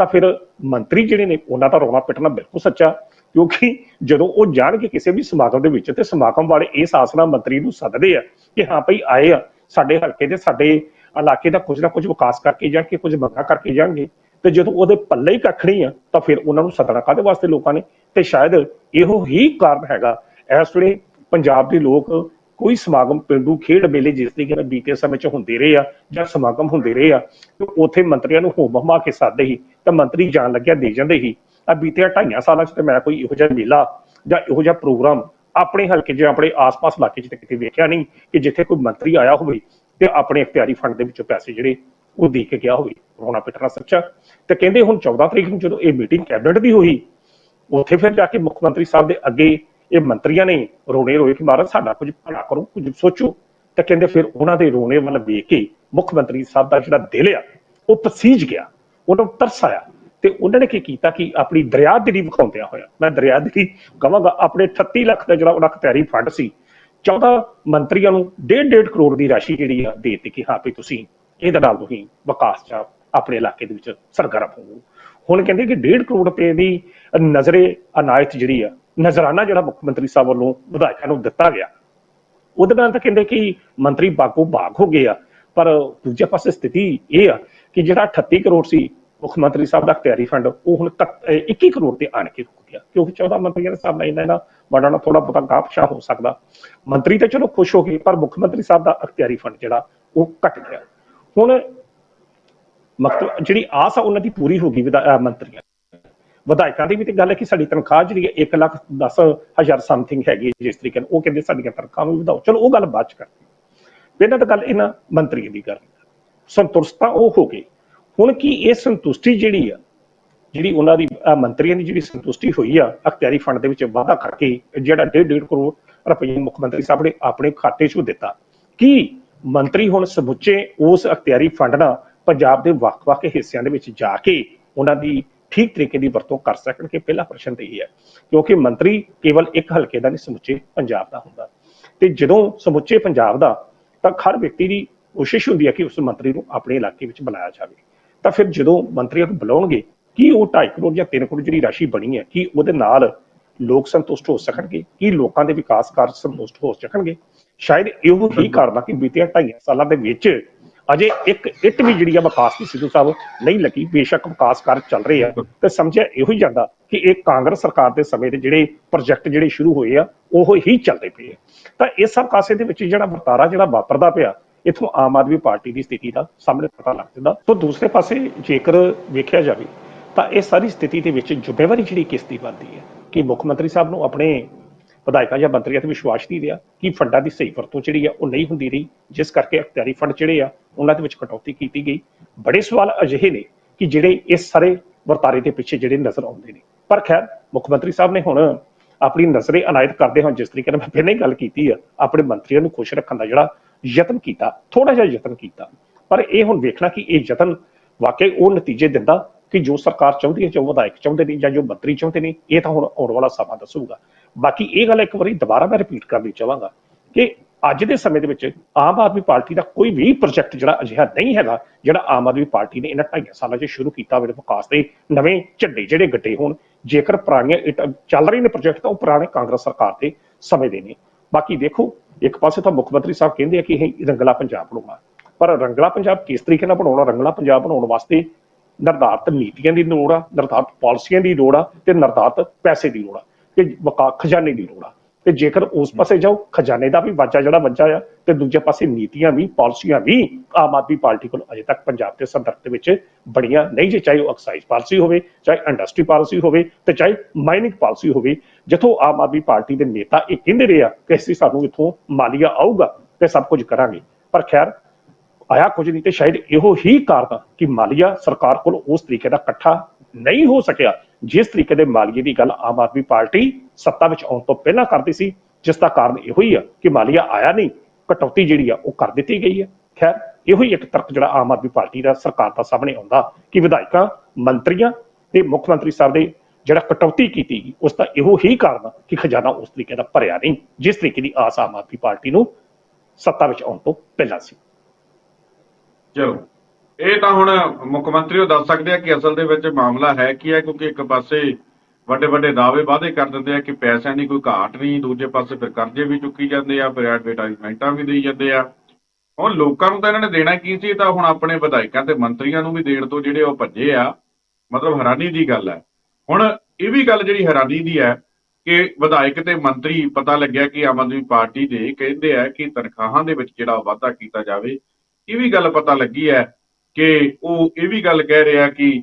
ਤਾਂ ਫਿਰ ਮੰਤਰੀ ਜਿਹੜੇ ਨੇ, ਉਹਨਾਂ ਦਾ ਰੋਣਾ ਪਿੱਟਣਾ ਬਿਲਕੁਲ ਸੱਚਾ, ਕਿਉਂਕਿ ਜਦੋਂ ਉਹ ਜਾਣਗੇ ਕਿਸੇ ਵੀ ਸਮਾਗਮ ਦੇ ਵਿੱਚ ਤੇ ਸਮਾਗਮ ਵਾਲੇ ਇਸ ਆਸ ਨਾਲ ਮੰਤਰੀ ਨੂੰ ਸੱਦਦੇ ਆ ਕਿ ਹਾਂ ਭਈ ਆਏ ਆ, ਸਾਡੇ ਹਲਕੇ ਦੇ, ਸਾਡੇ ਇਲਾਕੇ ਦਾ ਕੁਝ ਨਾ ਕੁਝ ਵਿਕਾਸ ਕਰਕੇ ਜਾਣਗੇ, ਕੁਝ ਮੰਗਾ ਕਰਕੇ ਜਾਣਗੇ, ਤੇ ਜਦੋਂ ਉਹਦੇ ਪੱਲੇ ਹੀ ਕੱਖ ਨਹੀਂ ਆ, ਤਾਂ ਫਿਰ ਉਹਨਾਂ ਨੂੰ ਸੱਦਣਾ ਕਾਹਦੇ ਵਾਸਤੇ ਲੋਕਾਂ ਨੇ? ਤੇ ਸ਼ਾਇਦ ਇਹੋ ਹੀ ਕਾਰਨ ਹੈਗਾ, ਇਸ ਵੇਲੇ ਪੰਜਾਬ ਦੇ ਲੋਕ ਕੋਈ ਸਮਾਗਮ ਪਿੰਡੂ ਖੇਡ ਮੇਲੇ ਜਿਸ ਤਰੀਕੇ ਨਾਲ ਬੀਤੇ ਸਮੇਂ ਚ ਹੁੰਦੇ ਰਹੇ ਆ ਜਾਂ ਸਮਾਗਮ ਹੁੰਦੇ ਰਹੇ ਆ, ਤੇ ਉੱਥੇ ਮੰਤਰੀਆਂ ਨੂੰ ਹੋਮ ਹਮਾ ਕੇ ਸਾਦੇ ਸੀ ਤਾਂ ਮੰਤਰੀ ਜਾਣ ਲੱਗਿਆ ਦੇ ਜਾਂਦੇ ਸੀ ਆ ਬੀਤੇ ਢਾਈਆਂ ਸਾਲਾਂ ਚ ਤੇ ਮੈਂ ਕੋਈ ਇਹੋ ਜਿਹਾ ਮੇਲਾ ਜਾਂ ਇਹੋ ਜਿਹਾ ਪ੍ਰੋਗਰਾਮ ਆਪਣੇ ਹਲਕੇ 'ਚ ਆਪਣੇ ਆਸ-ਪਾਸ ਇਲਾਕੇ 'ਚ ਤੇ ਕਿਤੇ ਵੇਖਿਆ ਨਹੀਂ ਕਿ ਜਿੱਥੇ ਕੋਈ ਮੰਤਰੀ ਆਇਆ ਹੋਵੇ ਤੇ ਆਪਣੇ ਇਖਤਿਆਰੀ ਫੰਡ ਦੇ ਵਿੱਚੋਂ ਪੈਸੇ ਜਿਹੜੇ ਉਹ ਦੇ ਕੇ ਗਿਆ ਹੋਵੇ, ਰੋਣਾ ਪਿੱਟਣਾ ਸੱਚਾ। ਤੇ ਕਹਿੰਦੇ ਹੁਣ 14 ਤਰੀਕ ਨੂੰ ਜਦੋਂ ਇਹ ਮੀਟਿੰਗ ਕੈਬਨਿਟ ਦੀ ਹੋਈ, ਉੱਥੇ ਫਿਰ ਜਾ ਕੇ ਮੁੱਖ ਮੰਤਰੀ ਸਾਹਿਬ ਦੇ ਅੱਗੇ ਇਹ ਮੰਤਰੀਆਂ ਨੇ ਰੋਣੇ ਰੋਏ ਕਿ ਮਹਾਰਾਜ ਸਾਡਾ ਕੁਝ ਭਲਾ ਕਰੋ, ਕੁਝ ਸੋਚੋ। ਤਾਂ ਕਹਿੰਦੇ ਫਿਰ ਉਹਨਾਂ ਦੇ ਰੋਣੇ ਵੱਲ ਵੇਖ ਕੇ ਮੁੱਖ ਮੰਤਰੀ ਸਾਹਿਬ ਦਾ ਜਿਹੜਾ ਦਿਲ ਆ, ਉਹ ਪਸੀਜ ਗਿਆ, ਉਹਨਾਂ ਨੂੰ ਤਰਸ ਆਇਆ ਤੇ ਉਹਨਾਂ ਨੇ ਕੀ ਕੀਤਾ ਕਿ ਆਪਣੀ ਦਰਿਆ ਦਰਿਆਦਿਲੀ ਵਿਖਾਉਂਦਿਆਂ ਹੋਇਆ, ਮੈਂ ਦਰਿਆ ਦਰਿਆਦਿਲੀ ਕਹਾਂਗਾ, ਆਪਣੇ 38 ਲੱਖ ਦਾ ਜਿਹੜਾ ਉਹਨਾਂ ਤਿਆਰੀ ਫੰਡ ਸੀ 14 ਮੰਤਰੀਆਂ ਨੂੰ 1.5 ਕਰੋੜ ਦੀ ਰਾਸ਼ੀ ਜਿਹੜੀ ਆ ਦੇ ਦਿੱਤੀ ਕਿ ਹਾਂ ਵੀ ਤੁਸੀਂ ਇਹਦੇ ਨਾਲ ਤੁਸੀਂ ਵਿਕਾਸ ਚ ਆਪਣੇ ਇਲਾਕੇ ਦੇ ਵਿੱਚ ਸਰਗਰਮ ਹੋਵੋ। ਹੁਣ ਕਹਿੰਦੇ ਕਿ 1.5 ਕਰੋੜ ਰੁਪਏ ਦੀ ਨਜ਼ਰੇ ਅਨਾਇਤ ਜਿਹੜੀ ਆ ਨਜ਼ਰਾਨਾ ਜਿਹੜਾ ਮੁੱਖ ਮੰਤਰੀ ਸਾਹਿਬ ਵੱਲੋਂ ਵਿਧਾਇਕਾਂ ਨੂੰ ਦਿੱਤਾ ਗਿਆ। ਉਹਦੇ ਨਾਲ ਤਾਂ ਕਹਿੰਦੇ ਕਿ ਮੰਤਰੀ ਬਾਗੋ ਬਾਗ ਹੋ ਗਏ ਆ। ਪਰ ਦੂਜੇ ਪਾਸੇ ਸਥਿਤੀ ਇਹ ਆ ਕਿ ਜਿਹੜਾ 38 ਕਰੋੜ ਸੀ ਮੁੱਖ ਮੰਤਰੀ ਸਾਹਿਬ ਦਾ ਤਿਆਰੀ ਫੰਡ, ਉਹ ਹੁਣ ਤੱਕ 21 ਕਰੋੜ ਤੇ ਆਣ ਕੇ ਰੁਕ ਗਿਆ। ਕਿਉਂਕਿ 14 ਮੰਤਰੀਆਂ ਦੇ ਸਾਹਮਣੇ ਇਹਨਾਂ ਦਾ ਬਣਾਉਣਾ ਥੋੜਾ ਬਹੁਤਾ ਗਾਪਸ਼ਾ ਹੋ ਸਕਦਾ। ਮੰਤਰੀ ਤਾਂ ਚਲੋ ਖੁਸ਼ ਹੋ ਗਏ, ਪਰ ਮੁੱਖ ਮੰਤਰੀ ਸਾਹਿਬ ਦਾ ਅਖਤਿਆਰੀ ਫੰਡ ਜਿਹੜਾ, ਉਹ ਘਟ ਗਿਆ। ਹੁਣ ਮਕਤਬ ਜਿਹੜੀ ਆਸ ਆ, ਉਹਨਾਂ ਦੀ ਪੂਰੀ ਹੋ ਗਈ ਵਿਧਾ- ਮੰਤਰੀਆਂ ਵਿਧਾਇਕਾਂ ਦੀ ਵੀ ਤੇ ਗੱਲ ਹੈ ਕਿ ਸਾਡੀ ਤਨਖਾਹ ਜਿਹੜੀ ਹੈ 1 ਲੱਖ 10 ਹਜ਼ਾਰ ਸਮਥਿੰਗ ਹੈਗੀ ਜਿਸ ਤਰੀਕੇ ਨਾਲ ਉਹ ਕਹਿੰਦੇ ਸਾਡੀਆਂ ਤਨਖਾਹਾਂ ਵੀ ਵਧਾਓ। ਚਲੋ ਉਹ ਗੱਲ ਬਾਅਦ ਚ ਕਰਦੇ ਪਹਿਲਾਂ ਤਾਂ ਗੱਲ ਇਹਨਾਂ ਮੰਤਰੀਆਂ ਦੀ ਕਰ ਸੰਤੁਸ਼ਟਤਾ ਉਹ ਹੋ ਗਈ। ਹੁਣ ਕੀ ਇਹ ਸੰਤੁਸ਼ਟੀ ਜਿਹੜੀ ਆ, ਜਿਹੜੀ ਉਹਨਾਂ ਦੀ ਮੰਤਰੀਆਂ ਦੀ ਜਿਹੜੀ ਸੰਤੁਸ਼ਟੀ ਹੋਈ ਆ, ਅਖਤਿਆਰੀ ਫੰਡ ਦੇ ਵਿੱਚ ਵਾਧਾ ਕਰਕੇ ਜਿਹੜਾ 1.5 ਕਰੋੜ ਰੁਪਏ ਮੁੱਖ ਮੰਤਰੀ ਸਾਹਿਬ ਨੇ ਆਪਣੇ ਖਾਤੇ 'ਚ ਦਿੱਤਾ। ਕੀ ਮੰਤਰੀ ਹੁਣ ਸਮੁੱਚੇ ਉਸ ਅਖਤਿਆਰੀ ਫੰਡ ਨਾਲ ਪੰਜਾਬ ਦੇ ਵੱਖ-ਵੱਖ ਹਿੱਸਿਆਂ ਦੇ ਵਿੱਚ ਜਾ ਕੇ ਉਹਨਾਂ ਦੀ ਠੀਕ ਤਰੀਕੇ ਦੀ ਵਰਤੋਂ ਕਰ ਸਕਣਗੇ, ਪਹਿਲਾ ਪ੍ਰਸ਼ਨ ਤੇ ਇਹ ਹੈ, ਕਿਉਂਕਿ ਮੰਤਰੀ ਕੇਵਲ ਇੱਕ ਹਲਕੇ ਦਾ ਨਹੀਂ, ਸਮੁੱਚੇ ਪੰਜਾਬ ਦਾ ਹੁੰਦਾ। ਤੇ ਜਦੋਂ ਸਮੁੱਚੇ ਪੰਜਾਬ ਦਾ, ਤਾਂ ਹਰ ਵਿਅਕਤੀ ਦੀ ਕੋਸ਼ਿਸ਼ ਹੁੰਦੀ ਹੈ ਕਿ ਉਸ ਮੰਤਰੀ ਨੂੰ ਆਪਣੇ ਇਲਾਕੇ ਵਿੱਚ ਬੁਲਾਇਆ ਜਾਵੇ। ਤਾਂ ਫਿਰ ਜਦੋਂ ਮੰਤਰੀਆਂ ਨੂੰ ਬੁਲਾਉਣਗੇ, ਕੀ ਉਹ 2.5 ਕਰੋੜ ਜਾਂ 3 ਕਰੋੜ ਜਿਹੜੀ ਰਾਸ਼ੀ ਬਣੀ ਹੈ, ਕੀ ਉਹਦੇ ਨਾਲ ਲੋਕ ਸੰਤੁਸ਼ਟ ਹੋ ਸਕਣਗੇ, ਕੀ ਲੋਕਾਂ ਦੇ ਵਿਕਾਸ ਕਾਰਜ ਸੰਤੁਸ਼ਟ ਹੋ ਸਕਣਗੇ? ਸ਼ਾਇਦ ਇਹੋ ਹੀ ਕਾਰਨ ਆ ਕਿ ਬੀਤੇ 2.5 ਸਾਲਾਂ ਦੇ ਵਿੱਚ ਅਜੇ ਇੱਕ ਇੱਟ ਵੀ ਜਿਹੜੀ ਆ ਵਿਕਾਸ ਦੀ ਸਿੱਧੂ ਸਾਹਿਬ ਨਹੀਂ ਲੱਗੀ ਬੇਸ਼ੱਕ ਵਿਕਾਸ ਕਾਰਜ ਚੱਲ ਰਹੇ ਆ। ਤੇ ਸਮਝਿਆ ਇਹੋ ਹੀ ਜਾਂਦਾ ਕਿ ਇਹ ਕਾਂਗਰਸ ਸਰਕਾਰ ਦੇ ਸਮੇਂ ਦੇ ਜਿਹੜੇ ਪ੍ਰੋਜੈਕਟ ਜਿਹੜੇ ਸ਼ੁਰੂ ਹੋਏ ਆ ਉਹ ਹੀ ਚੱਲਦੇ ਪਏ ਆ। ਤਾਂ ਇਸ ਸਭ ਕਾਸੇ ਦੇ ਵਿੱਚ ਜਿਹੜਾ ਵਰਤਾਰਾ ਜਿਹੜਾ ਵਾਪਰਦਾ ਪਿਆ ਇਥੋਂ ਆਮ ਆਦਮੀ ਪਾਰਟੀ ਦੀ ਸਥਿਤੀ ਦਾ ਸਾਹਮਣੇ ਪਤਾ ਲੱਗ ਜਾਂਦਾ। ਤੋਂ ਦੂਸਰੇ ਪਾਸੇ ਜੇਕਰ ਵੇਖਿਆ ਜਾਵੇ ਤਾਂ ਇਹ ਸਾਰੀ ਸਥਿਤੀ ਦੇ ਵਿੱਚ ਜ਼ਿੰਮੇਵਾਰੀ ਜਿਹੜੀ ਕਿਸ ਦੀ ਬਣਦੀ ਹੈ ਕਿ ਮੁੱਖ ਮੰਤਰੀ ਸਾਹਿਬ ਨੂੰ ਆਪਣੇ ਵਿਧਾਇਕਾਂ ਜਾਂ ਮੰਤਰੀਆਂ ਤੇ ਵਿਸ਼ਵਾਸ ਨਹੀਂ ਰਿਹਾ ਕਿ ਫੰਡਾਂ ਦੀ ਸਹੀ ਵਰਤੋਂ ਜਿਹੜੀ ਆ ਉਹ ਨਹੀਂ ਹੁੰਦੀ ਰਹੀ, ਜਿਸ ਕਰਕੇ ਅਖਤਿਆਰੀ ਫੰਡ ਜਿਹੜੇ ਆ ਉਹਨਾਂ ਦੇ ਵਿੱਚ ਕਟੌਤੀ ਕੀਤੀ ਗਈ। ਬੜੇ ਸਵਾਲ ਅਜਿਹੇ ਨੇ ਕਿ ਜਿਹੜੇ ਇਸ ਸਾਰੇ ਵਰਤਾਰੇ ਦੇ ਪਿੱਛੇ ਜਿਹੜੇ ਨਜ਼ਰ ਆਉਂਦੇ ਨੇ। ਪਰ ਖੈਰ, ਮੁੱਖ ਮੰਤਰੀ ਸਾਹਿਬ ਨੇ ਹੁਣ ਆਪਣੀ ਨਜ਼ਰੇ ਅਨਾਇਤ ਕਰਦੇ ਹੋਏ ਜਿਸ ਤਰੀਕੇ ਨਾਲ ਮੈਂ ਪਹਿਲਾਂ ਹੀ ਗੱਲ ਕੀਤੀ ਆ, ਆਪਣੇ ਮੰਤਰੀਆਂ ਨੂੰ ਖੁਸ਼ ਰੱਖਣ ਦਾ ਜਿਹੜਾ ਯਤਨ ਕੀਤਾ ਥੋੜਾ ਜਿਹਾ ਯਤਨ ਕੀਤਾ। ਪਰ ਇਹ ਹੁਣ ਵੇਖਣਾ ਕਿ ਇਹ ਯਤਨ ਵਾਕਈ ਉਹ ਨਤੀਜੇ ਦਿੰਦਾ ਕਿ ਜੋ ਸਰਕਾਰ ਚਾਹੁੰਦੀ ਹੈ ਜੋ ਵਿਧਾਇਕ ਚਾਹੁੰਦੇ ਨੇ ਜਾਂ ਜੋ ਮੰਤਰੀ ਚਾਹੁੰਦੇ ਨੇ, ਇਹ ਤਾਂ ਹੁਣ ਆਉਣ ਵਾਲਾ ਸਮਾਂ ਦੱਸੂਗਾ। ਬਾਕੀ ਇਹ ਗੱਲ ਇੱਕ ਵਾਰੀ ਦੁਬਾਰਾ ਮੈਂ ਰਿਪੀਟ ਕਰਨੀ ਚਾਹਾਂਗਾ ਕਿ ਅੱਜ ਦੇ ਸਮੇਂ ਦੇ ਵਿੱਚ ਆਮ ਆਦਮੀ ਪਾਰਟੀ ਦਾ ਕੋਈ ਵੀ ਪ੍ਰੋਜੈਕਟ ਜਿਹੜਾ ਅਜਿਹਾ ਨਹੀਂ ਹੈਗਾ, ਜਿਹੜਾ ਆਮ ਆਦਮੀ ਪਾਰਟੀ ਨੇ ਇਹਨਾਂ ਢਾਈਆਂ ਸਾਲਾਂ 'ਚ ਸ਼ੁਰੂ ਕੀਤਾ ਹੋਵੇ ਵਿਕਾਸ ਦੇ ਨਵੇਂ ਝੰਡੇ ਜਿਹੜੇ ਗੱਡੇ ਹੋਣ, ਜੇਕਰ ਪੁਰਾਣੀਆਂ ਇਹ ਚੱਲ ਰਹੇ ਨੇ ਪ੍ਰੋਜੈਕਟ ਤਾਂ ਉਹ ਪੁਰਾਣੇ ਕਾਂਗਰਸ ਸਰਕਾਰ ਦੇ ਸਮੇਂ ਦੇ ਨੇ। ਬਾਕੀ ਦੇਖੋ, ਇੱਕ ਪਾਸੇ ਤਾਂ ਮੁੱਖ ਮੰਤਰੀ ਸਾਹਿਬ ਕਹਿੰਦੇ ਆ ਕਿ ਇਹ ਰੰਗਲਾ ਪੰਜਾਬ ਬਣਾਉਣਾ, ਪਰ ਰੰਗਲਾ ਪੰਜਾਬ ਕਿਸ ਤਰੀਕੇ ਨਾਲ ਬਣਾਉਣਾ, ਰੰਗਲਾ ਪੰਜਾਬ ਬਣਾਉਣ ਵਾਸਤੇ ਨਿਰਧਾਰਤ ਨੀਤੀਆਂ ਦੀ ਲੋੜ ਆ, ਨਿਰਧਾਰਤ ਪਾਲਿਸੀਆਂ ਦੀ ਲੋੜ ਆ ਤੇ ਨਿਰਧਾਰਤ ਪੈਸੇ ਦੀ ਲੋੜ ਆ। ਤੇ ਵਕਾ, ਖਜ਼ਾਨੇ ਦੀ ਲੋੜ ਆ। ਤੇ ਜੇਕਰ ਉਸ ਪਾਸੇ ਜਾਓ, ਖਜ਼ਾਨੇ ਦਾ ਵੀ ਵਾਜਾ ਜਿਹੜਾ ਵੱਜਾ ਆ, ਤੇ ਦੂਜੇ ਪਾਸੇ ਨੀਤੀਆਂ ਵੀ, ਪਾਲਿਸੀਆਂ ਵੀ ਆਮ ਆਦਮੀ ਪਾਰਟੀ ਕੋਲ ਅਜੇ ਤੱਕ ਪੰਜਾਬ ਦੇ ਸੰਦਰਭ ਦੇ ਵਿੱਚ ਬੜੀਆਂ ਨਹੀਂ ਜੇ ਚਾਹੇ ਉਹ ਐਕਸਾਈਜ਼ ਪਾਲਿਸੀ ਹੋਵੇ, ਚਾਹੇ ਇੰਡਸਟਰੀ ਪਾਲਿਸੀ ਹੋਵੇ ਤੇ ਚਾਹੇ ਮਾਈਨਿੰਗ ਪਾਲਿਸੀ ਹੋਵੇ, ਜਿੱਥੋਂ ਆਮ ਆਦਮੀ ਪਾਰਟੀ ਦੇ ਨੇਤਾ ਇਹ ਕਹਿੰਦੇ ਰਹੇ ਆ ਕਿ ਅਸੀਂ ਸਾਨੂੰ ਇੱਥੋਂ ਮਾਲੀਆ ਆਊਗਾ ਤੇ ਸਭ ਕੁਝ ਕਰਾਂਗੇ। ਪਰ ਖੈਰ, ਆਇਆ ਕੁਝ ਨਹੀਂ ਤੇ ਸ਼ਾਇਦ ਇਹੋ ਹੀ ਕਾਰਨ ਕਿ ਮਾਲੀਆ ਸਰਕਾਰ ਕੋਲ ਉਸ ਤਰੀਕੇ ਦਾ ਇਕੱਠਾ ਨਹੀਂ ਹੋ ਸਕਿਆ। ਜਿਸ ਤਰੀਕੇ ਦੇ ਮਾਲੀਏ ਦੀ ਗੱਲ ਆਮ ਆਦਮੀ ਪਾਰਟੀ ਸੱਤਾ ਵਿੱਚ ਆਉਣ ਤੋਂ ਪਹਿਲਾਂ ਕਰਦੀ ਸੀ, ਜਿਸ ਦਾ ਕਾਰਨ ਇਹੋ ਹੀ ਆ ਕਿ ਮਾਲੀਆ ਆਇਆ ਨਹੀਂ, ਕਟੌਤੀ ਜਿਹੜੀ ਆ ਉਹ ਕਰ ਦਿੱਤੀ ਗਈ ਹੈ ਖੈਰ, ਇਹੋ ਹੀ ਇੱਕ ਤਰਕ ਜਿਹੜਾ ਆਮ ਆਦਮੀ ਪਾਰਟੀ ਦਾ, ਸਰਕਾਰ ਦਾ ਸਾਹਮਣੇ ਆਉਂਦਾ ਕਿ ਵਿਧਾਇਕਾਂ, ਮੰਤਰੀਆਂ ਤੇ ਮੁੱਖ ਮੰਤਰੀ ਸਾਹਿਬ ਦੇ ਜਿਹੜਾ ਕਟੌਤੀ ਕੀਤੀ ਗਈ, ਉਸ ਦਾ ਇਹੋ ਹੀ ਕਾਰਨ ਆ ਕਿ ਖਜ਼ਾਨਾ ਉਸ ਤਰੀਕੇ ਦਾ ਭਰਿਆ ਨਹੀਂ, ਜਿਸ ਤਰੀਕੇ ਦੀ ਆਸ ਆਮ ਆਦਮੀ ਪਾਰਟੀ ਨੂੰ ਸੱਤਾ ਵਿੱਚ ਆਉਣ ਤੋਂ ਪਹਿਲਾਂ ਸੀ। ਚਲੋ। ਇਹ ਤਾਂ ਹੁਣ ਮੁੱਖ ਮੰਤਰੀ ਉਹ ਦੱਸ ਸਕਦੇ ਆ ਕਿ ਅਸਲ ਦੇ ਵਿੱਚ ਮਾਮਲਾ ਹੈ ਕੀ ਹੈ, ਕਿਉਂਕਿ ਇੱਕ ਪਾਸੇ ਵੱਡੇ ਵੱਡੇ ਦਾਅਵੇ ਵਾਅਦੇ ਕਰ ਦਿੰਦੇ ਆ ਕਿ ਪੈਸਿਆਂ ਦੀ ਕੋਈ ਘਾਟ ਨਹੀਂ, ਦੂਜੇ ਪਾਸੇ ਫਿਰ ਕਰਜ਼ੇ ਵੀ ਚੁੱਕੀ ਜਾਂਦੇ ਆ, ਫਿਰ ਐਡਵਰਟਾਈਜ਼ਮੈਂਟਾਂ ਵੀ ਦੇਈ ਜਾਂਦੇ ਆ। ਹੁਣ ਲੋਕਾਂ ਨੂੰ ਤਾਂ ਇਹਨਾਂ ਨੇ ਦੇਣਾ ਕੀ ਸੀ ਤਾਂ ਹੁਣ ਆਪਣੇ ਵਿਧਾਇਕਾਂ ਤੇ ਮੰਤਰੀਆਂ ਨੂੰ ਵੀ ਦੇਣ ਤੋਂ ਜਿਹੜੇ ਉਹ ਭੱਜੇ ਆ, ਮਤਲਬ ਹੈਰਾਨੀ ਦੀ ਗੱਲ ਹੈ। ਹੁਣ ਇਹ ਵੀ ਗੱਲ ਜਿਹੜੀ ਹੈਰਾਨੀ ਦੀ ਹੈ ਕਿ ਵਿਧਾਇਕ ਤੇ ਮੰਤਰੀ ਪਤਾ ਲੱਗਿਆ ਕਿ ਆਮ ਆਦਮੀ ਪਾਰਟੀ ਦੇ ਕਹਿੰਦੇ ਆ ਕਿ ਤਨਖਾਹਾਂ ਦੇ ਵਿੱਚ ਜਿਹੜਾ ਵਾਧਾ ਕੀਤਾ ਜਾਵੇ, ਇਹ ਵੀ ਗੱਲ ਪਤਾ ਲੱਗੀ ਹੈ ਕਿ ਉਹ ਇਹ ਵੀ ਗੱਲ ਕਹਿ ਰਿਹਾ ਕਿ